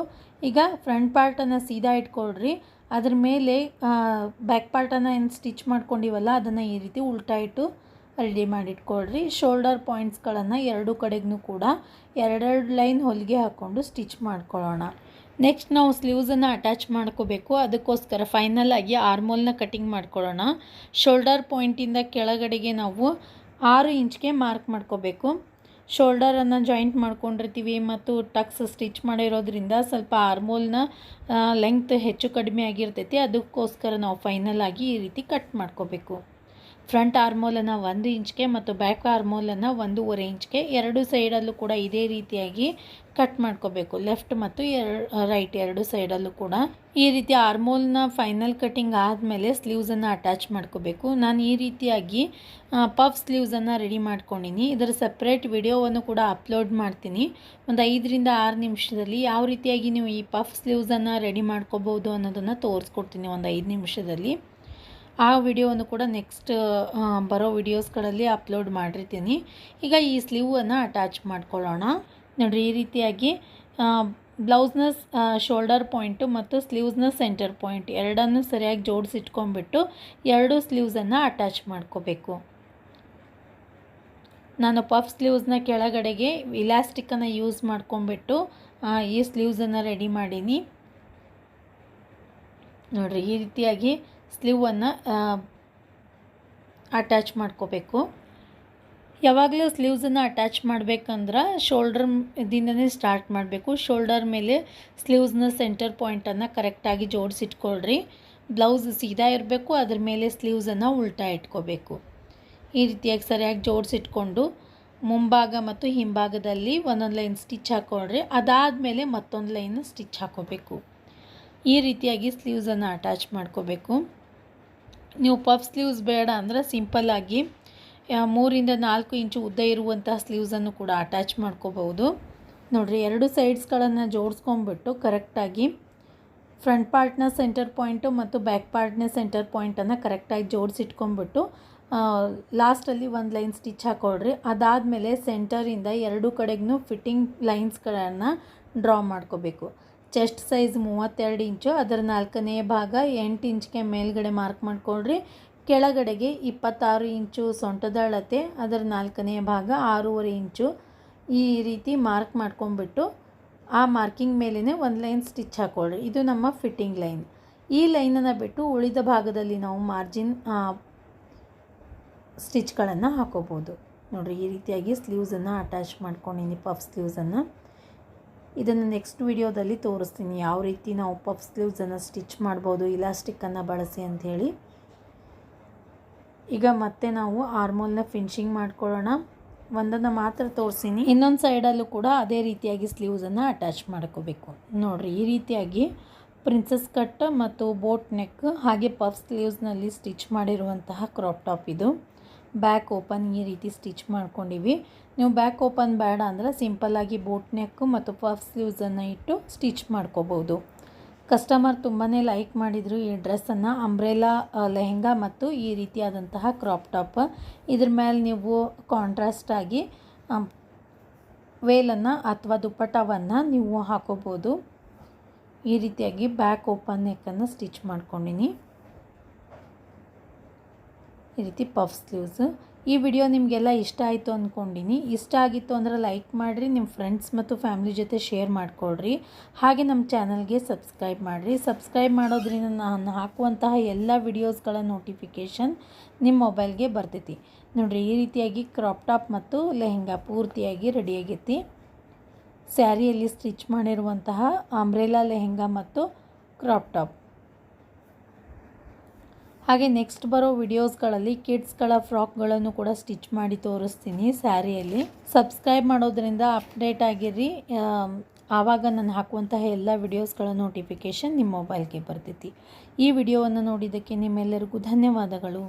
ಈಗ ಫ್ರಂಟ್ ಪಾರ್ಟನ್ನು ಸೀದಾ ಇಟ್ಕೊಳ್ರಿ. ಅದ್ರ ಮೇಲೆ ಬ್ಯಾಕ್ ಪಾರ್ಟನ್ನು ಏನು ಸ್ಟಿಚ್ ಮಾಡ್ಕೊಂಡಿವಲ್ಲ, ಅದನ್ನು ಈ ರೀತಿ ಉಲ್ಟಾ ಇಟ್ಟು ರೆಡಿ ಮಾಡಿಟ್ಕೊಳ್ರಿ. ಶೋಲ್ಡರ್ ಪಾಯಿಂಟ್ಸ್ಗಳನ್ನು ಎರಡು ಕಡೆಗೂ ಕೂಡ ಎರಡೆರಡು ಲೈನ್ ಹೊಲಿಗೆ ಹಾಕ್ಕೊಂಡು ಸ್ಟಿಚ್ ಮಾಡ್ಕೊಳ್ಳೋಣ. ನೆಕ್ಸ್ಟ್ ನಾವು ಸ್ಲೀವ್ಸನ್ನು ಅಟ್ಯಾಚ್ ಮಾಡ್ಕೋಬೇಕು. ಅದಕ್ಕೋಸ್ಕರ ಫೈನಲ್ ಆಗಿ ಆರ್ಮೋಲ್ನ ಕಟಿಂಗ್ ಮಾಡ್ಕೊಳ್ಳೋಣ. ಶೋಲ್ಡರ್ ಪಾಯಿಂಟಿಂದ ಕೆಳಗಡೆಗೆ ನಾವು ಆರು ಇಂಚ್ಗೆ ಮಾರ್ಕ್ ಮಾಡ್ಕೋಬೇಕು. ಶೋಲ್ಡರನ್ನು ಜಾಯಿಂಟ್ ಮಾಡ್ಕೊಂಡಿರ್ತೀವಿ ಮತ್ತು ಟಕ್ಸ್ ಸ್ಟಿಚ್ ಮಾಡಿರೋದ್ರಿಂದ ಸ್ವಲ್ಪ ಆರ್ಮೋಲ್ನ ಲೆಂಗ್ತ್ ಹೆಚ್ಚು ಕಡಿಮೆ ಆಗಿರ್ತೈತಿ. ಅದಕ್ಕೋಸ್ಕರ ನಾವು ಫೈನಲ್ ಆಗಿ ಈ ರೀತಿ ಕಟ್ ಮಾಡ್ಕೋಬೇಕು. ಫ್ರಂಟ್ ಆರ್ಮೋಲನ್ನು ಒಂದು ಇಂಚ್ಗೆ ಮತ್ತು ಬ್ಯಾಕ್ ಆರ್ಮೋಲನ್ನು ಒಂದೂವರೆ ಇಂಚ್ಗೆ ಎರಡು ಸೈಡಲ್ಲೂ ಕೂಡ ಇದೇ ರೀತಿಯಾಗಿ ಕಟ್ ಮಾಡ್ಕೋಬೇಕು. ಲೆಫ್ಟ್ ಮತ್ತು ಎರ ರೈಟ್ ಎರಡು ಸೈಡಲ್ಲೂ ಕೂಡ ಈ ರೀತಿ ಆರ್ಮೋಲ್ನ ಫೈನಲ್ ಕಟಿಂಗ್ ಆದಮೇಲೆ ಸ್ಲೀವ್ಸನ್ನು ಅಟ್ಯಾಚ್ ಮಾಡ್ಕೋಬೇಕು. ನಾನು ಈ ರೀತಿಯಾಗಿ ಪಫ್ ಸ್ಲೀವ್ಸನ್ನು ರೆಡಿ ಮಾಡ್ಕೊಂಡಿನಿ. ಇದರ ಸಪ್ರೇಟ್ ವಿಡಿಯೋವನ್ನು ಕೂಡ ಅಪ್ಲೋಡ್ ಮಾಡ್ತೀನಿ. ಒಂದು ಐದರಿಂದ ಆರು ನಿಮಿಷದಲ್ಲಿ ಯಾವ ರೀತಿಯಾಗಿ ನೀವು ಈ ಪಫ್ ಸ್ಲೀವ್ಸನ್ನು ರೆಡಿ ಮಾಡ್ಕೋಬೋದು ಅನ್ನೋದನ್ನು ತೋರಿಸ್ಕೊಡ್ತೀನಿ. ಒಂದು ಐದು ನಿಮಿಷದಲ್ಲಿ. ಆ ವಿಡಿಯೋವನ್ನು ಕೂಡ ನೆಕ್ಸ್ಟ್ ಬರೋ ವಿಡಿಯೋಸ್ಗಳಲ್ಲಿ ಅಪ್ಲೋಡ್ ಮಾಡಿರ್ತೀನಿ. ಈಗ ಈ ಸ್ಲೀವನ್ನು ಅಟ್ಯಾಚ್ ಮಾಡ್ಕೊಳ್ಳೋಣ. ನೋಡಿರಿ, ಈ ರೀತಿಯಾಗಿ ಬ್ಲೌಸ್ನ ಶೋಲ್ಡರ್ ಪಾಯಿಂಟು ಮತ್ತು ಸ್ಲೀವ್ಸ್ನ ಸೆಂಟರ್ ಪಾಯಿಂಟ್ ಎರಡನ್ನೂ ಸರಿಯಾಗಿ ಜೋಡಿಸಿಟ್ಕೊಂಡ್ಬಿಟ್ಟು ಎರಡು ಸ್ಲೀವ್ಸನ್ನು ಅಟ್ಯಾಚ್ ಮಾಡ್ಕೋಬೇಕು. ನಾನು ಪಫ್ ಸ್ಲೀವ್ಸ್ನ ಕೆಳಗಡೆಗೆ ಇಲಾಸ್ಟಿಕ್ಕನ್ನು ಯೂಸ್ ಮಾಡ್ಕೊಂಬಿಟ್ಟು ಈ ಸ್ಲೀವ್ಸನ್ನು ರೆಡಿ ಮಾಡೀನಿ. ನೋಡಿರಿ, ಈ ರೀತಿಯಾಗಿ ಸ್ಲೀವನ್ನು ಅಟ್ಯಾಚ್ ಮಾಡ್ಕೋಬೇಕು. ಯಾವಾಗಲೂ ಸ್ಲೀವ್ಸನ್ನು ಅಟ್ಯಾಚ್ ಮಾಡಬೇಕಂದ್ರೆ ಶೋಲ್ಡರ್ ದಿಂದನೇ ಸ್ಟಾರ್ಟ್ ಮಾಡಬೇಕು. ಶೋಲ್ಡರ್ ಮೇಲೆ ಸ್ಲೀವ್ಸ್ನ ಸೆಂಟರ್ ಪಾಯಿಂಟನ್ನು ಕರೆಕ್ಟಾಗಿ ಜೋಡಿಸಿಟ್ಕೊಳ್ರಿ. ಬ್ಲೌಸ್ ಸೀದಾ ಇರಬೇಕು, ಅದ್ರ ಮೇಲೆ ಸ್ಲೀವ್ಸನ್ನು ಉಲ್ಟಾ ಇಟ್ಕೋಬೇಕು. ಈ ರೀತಿಯಾಗಿ ಸರಿಯಾಗಿ ಜೋಡಿಸಿಟ್ಕೊಂಡು ಮುಂಭಾಗ ಮತ್ತು ಹಿಂಭಾಗದಲ್ಲಿ ಒಂದೊಂದು ಲೈನ್ ಸ್ಟಿಚ್ ಹಾಕ್ಕೊಳ್ರಿ ಅದಾದಮೇಲೆ ಮತ್ತೊಂದು ಲೈನ್ ಸ್ಟಿಚ್ ಹಾಕೋಬೇಕು. ಈ ರೀತಿಯಾಗಿ ಸ್ಲೀವ್ಸನ್ನು ಅಟ್ಯಾಚ್ ಮಾಡ್ಕೋಬೇಕು. ನೀವು ಪಫ್ ಸ್ಲೀವ್ಸ್ ಬೇಡ ಅಂದರೆ ಸಿಂಪಲ್ಲಾಗಿ ಮೂರಿಂದ ನಾಲ್ಕು ಇಂಚು ಉದ್ದ ಇರುವಂತಹ ಸ್ಲೀವ್ಸನ್ನು ಕೂಡ ಅಟ್ಯಾಚ್ ಮಾಡ್ಕೋಬಹುದು. ನೋಡಿರಿ, ಎರಡು ಸೈಡ್ಸ್ಗಳನ್ನು ಜೋಡಿಸ್ಕೊಂಬಿಟ್ಟು ಕರೆಕ್ಟಾಗಿ ಫ್ರಂಟ್ ಪಾರ್ಟ್ನ ಸೆಂಟರ್ ಪಾಯಿಂಟು ಮತ್ತು ಬ್ಯಾಕ್ ಪಾರ್ಟ್ನ ಸೆಂಟರ್ ಪಾಯಿಂಟನ್ನು ಕರೆಕ್ಟಾಗಿ ಜೋಡಿಸಿಟ್ಕೊಂಬಿಟ್ಟು ಲಾಸ್ಟಲ್ಲಿ ಒಂದು ಲೈನ್ ಸ್ಟಿಚ್ ಹಾಕೊಳ್ರಿ. ಅದಾದಮೇಲೆ ಸೆಂಟರಿಂದ ಎರಡು ಕಡೆಗೂ ಫಿಟ್ಟಿಂಗ್ ಲೈನ್ಸ್ಗಳನ್ನು ಡ್ರಾ ಮಾಡ್ಕೋಬೇಕು. ಚೆಸ್ಟ್ ಸೈಜ್ ಮೂವತ್ತೆರಡು ಇಂಚು, ಅದರ ನಾಲ್ಕನೇ ಭಾಗ ಎಂಟು ಇಂಚ್ಗೆ ಮೇಲ್ಗಡೆ ಮಾರ್ಕ್ ಮಾಡ್ಕೊಳ್ರಿ. ಕೆಳಗಡೆಗೆ ಇಪ್ಪತ್ತಾರು ಇಂಚು ಸೊಂಟದ ಅಳತೆ, ಅದರ ನಾಲ್ಕನೇ ಭಾಗ ಆರೂವರೆ ಇಂಚು. ಈ ರೀತಿ ಮಾರ್ಕ್ ಮಾಡ್ಕೊಂಡ್ಬಿಟ್ಟು ಆ ಮಾರ್ಕಿಂಗ್ ಮೇಲೇ ಒಂದು ಲೈನ್ ಸ್ಟಿಚ್ ಹಾಕ್ಕೊಳ್ರಿ ಇದು ನಮ್ಮ ಫಿಟ್ಟಿಂಗ್ ಲೈನ್ ಈ ಲೈನನ್ನು ಬಿಟ್ಟು ಉಳಿದ ಭಾಗದಲ್ಲಿ ನಾವು ಮಾರ್ಜಿನ್ ಸ್ಟಿಚ್ಗಳನ್ನು ಹಾಕೋಬೋದು. ನೋಡಿರಿ, ಈ ರೀತಿಯಾಗಿ ಸ್ಲೀವ್ಸನ್ನು ಅಟ್ಯಾಚ್ ಮಾಡ್ಕೊಂಡಿನಿ ಪಫ್ ಸ್ಲೀವ್ಸನ್ನು ಇದನ್ನು ನೆಕ್ಸ್ಟ್ ವಿಡಿಯೋದಲ್ಲಿ ತೋರಿಸ್ತೀನಿ. ಯಾವ ರೀತಿ ನಾವು ಪಫ್ ಸ್ಲೀವ್ಸನ್ನು ಸ್ಟಿಚ್ ಮಾಡ್ಬೋದು ಇಲಾಸ್ಟಿಕ್ಕನ್ನು ಬಳಸಿ ಅಂಥೇಳಿ ಈಗ ಮತ್ತೆ ನಾವು ಆರ್ಮೋಲ್ನ ಫಿನಿಶಿಂಗ್ ಮಾಡ್ಕೊಳ್ಳೋಣ. ಒಂದನ್ನು ಮಾತ್ರ ತೋರಿಸ್ತೀನಿ. ಇನ್ನೊಂದು ಸೈಡಲ್ಲೂ ಕೂಡ ಅದೇ ರೀತಿಯಾಗಿ ಸ್ಲೀವ್ಸನ್ನು ಅಟ್ಯಾಚ್ ಮಾಡ್ಕೋಬೇಕು. ನೋಡಿರಿ, ಈ ರೀತಿಯಾಗಿ ಪ್ರಿನ್ಸಸ್ ಕಟ್ ಮತ್ತು ಬೋಟ್ ನೆಕ್ ಹಾಗೆ ಪಫ್ ಸ್ಲೀವ್ಸ್ನಲ್ಲಿ ಸ್ಟಿಚ್ ಮಾಡಿರುವಂತಹ ಕ್ರಾಪ್ ಟಾಪ್ ಇದು. ಬ್ಯಾಕ್ ಓಪನ್ ಈ ರೀತಿ ಸ್ಟಿಚ್ ಮಾಡ್ಕೊಂಡಿವಿ. ನೀವು ಬ್ಯಾಕ್ ಓಪನ್ ಬೇಡ ಅಂದರೆ ಸಿಂಪಲ್ಲಾಗಿ ಬೋಟ್ ನೆಕ್ಕು ಮತ್ತು ಪಫ್ ಸ್ಲೀವ್ಸನ್ನು ಇಟ್ಟು ಸ್ಟಿಚ್ ಮಾಡ್ಕೋಬೋದು. ಕಸ್ಟಮರ್ ತುಂಬಾ ಲೈಕ್ ಮಾಡಿದರು ಈ ಡ್ರೆಸ್ಸನ್ನು ಅಂಬ್ರೆಲಾ ಲೆಹೆಂಗಾ ಮತ್ತು ಈ ರೀತಿಯಾದಂತಹ ಕ್ರಾಪ್ ಟಾಪ್ ಇದ್ರ ಮೇಲೆ ನೀವು ಕಾಂಟ್ರಾಸ್ಟಾಗಿ ವೇಲನ್ನು ಅಥವಾ ದುಪ್ಪಟವನ್ನು ನೀವು ಹಾಕೋಬೋದು. ಈ ರೀತಿಯಾಗಿ ಬ್ಯಾಕ್ ಓಪನ್ ನೆಕ್ಕನ್ನು ಸ್ಟಿಚ್ ಮಾಡ್ಕೊಂಡಿನಿ. ಈ ರೀತಿ ಪಫ್ ಸ್ಲೀವ್ಸ್ ಈ ವಿಡಿಯೋ ನಿಮಗೆಲ್ಲ ಇಷ್ಟ ಆಯಿತು ಅಂದ್ಕೊಂಡಿನಿ ಇಷ್ಟ ಆಗಿತ್ತು ಅಂದರೆ ಲೈಕ್ ಮಾಡಿರಿ ನಿಮ್ಮ ಫ್ರೆಂಡ್ಸ್ ಮತ್ತು ಫ್ಯಾಮಿಲಿ ಜೊತೆ ಶೇರ್ ಮಾಡಿಕೊಳ್ರಿ. ಹಾಗೆ ನಮ್ಮ ಚಾನಲ್ಗೆ ಸಬ್ಸ್ಕ್ರೈಬ್ ಮಾಡಿರಿ. ಸಬ್ಸ್ಕ್ರೈಬ್ ಮಾಡೋದ್ರಿಂದ ನಾನು ಹಾಕುವಂತಹ ಎಲ್ಲ ವಿಡಿಯೋಸ್ಗಳ ನೋಟಿಫಿಕೇಷನ್ ನಿಮ್ಮ ಮೊಬೈಲ್ಗೆ ಬರ್ತೈತಿ. ನೋಡಿರಿ, ಈ ರೀತಿಯಾಗಿ ಕ್ರಾಪ್ ಟಾಪ್ ಮತ್ತು ಲೆಹೆಂಗಾ ಪೂರ್ತಿಯಾಗಿ ರೆಡಿಯಾಗೈತಿ ಸ್ಯಾರಿಯಲ್ಲಿ ಸ್ಟಿಚ್ ಮಾಡಿರುವಂತಹ ಅಂಬ್ರೆಲಾ ಲೆಹೆಂಗಾ ಮತ್ತು ಕ್ರಾಪ್ ಟಾಪ್ ಹಾಗೆ ನೆಕ್ಸ್ಟ್ ಬರೋ ವಿಡಿಯೋಸ್ಗಳಲ್ಲಿ ಕಿಡ್ಸ್ಗಳ ಫ್ರಾಕ್ಗಳನ್ನು ಕೂಡ ಸ್ಟಿಚ್ ಮಾಡಿ ತೋರಿಸ್ತೀನಿ ಸ್ಯಾರಿಯಲ್ಲಿ. ಸಬ್ಸ್ಕ್ರೈಬ್ ಮಾಡೋದ್ರಿಂದ ಅಪ್ಡೇಟ್ ಆಗಿರಿ. ಆವಾಗ ನಾನು ಹಾಕುವಂತಹ ಎಲ್ಲ ವಿಡಿಯೋಸ್ಗಳ ನೋಟಿಫಿಕೇಷನ್ ನಿಮ್ಮ ಮೊಬೈಲ್ಗೆ ಬರ್ತೈತಿ. ಈ ವಿಡಿಯೋವನ್ನು ನೋಡಿದ್ದಕ್ಕೆ ನಿಮ್ಮೆಲ್ಲರಿಗೂ ಧನ್ಯವಾದಗಳು.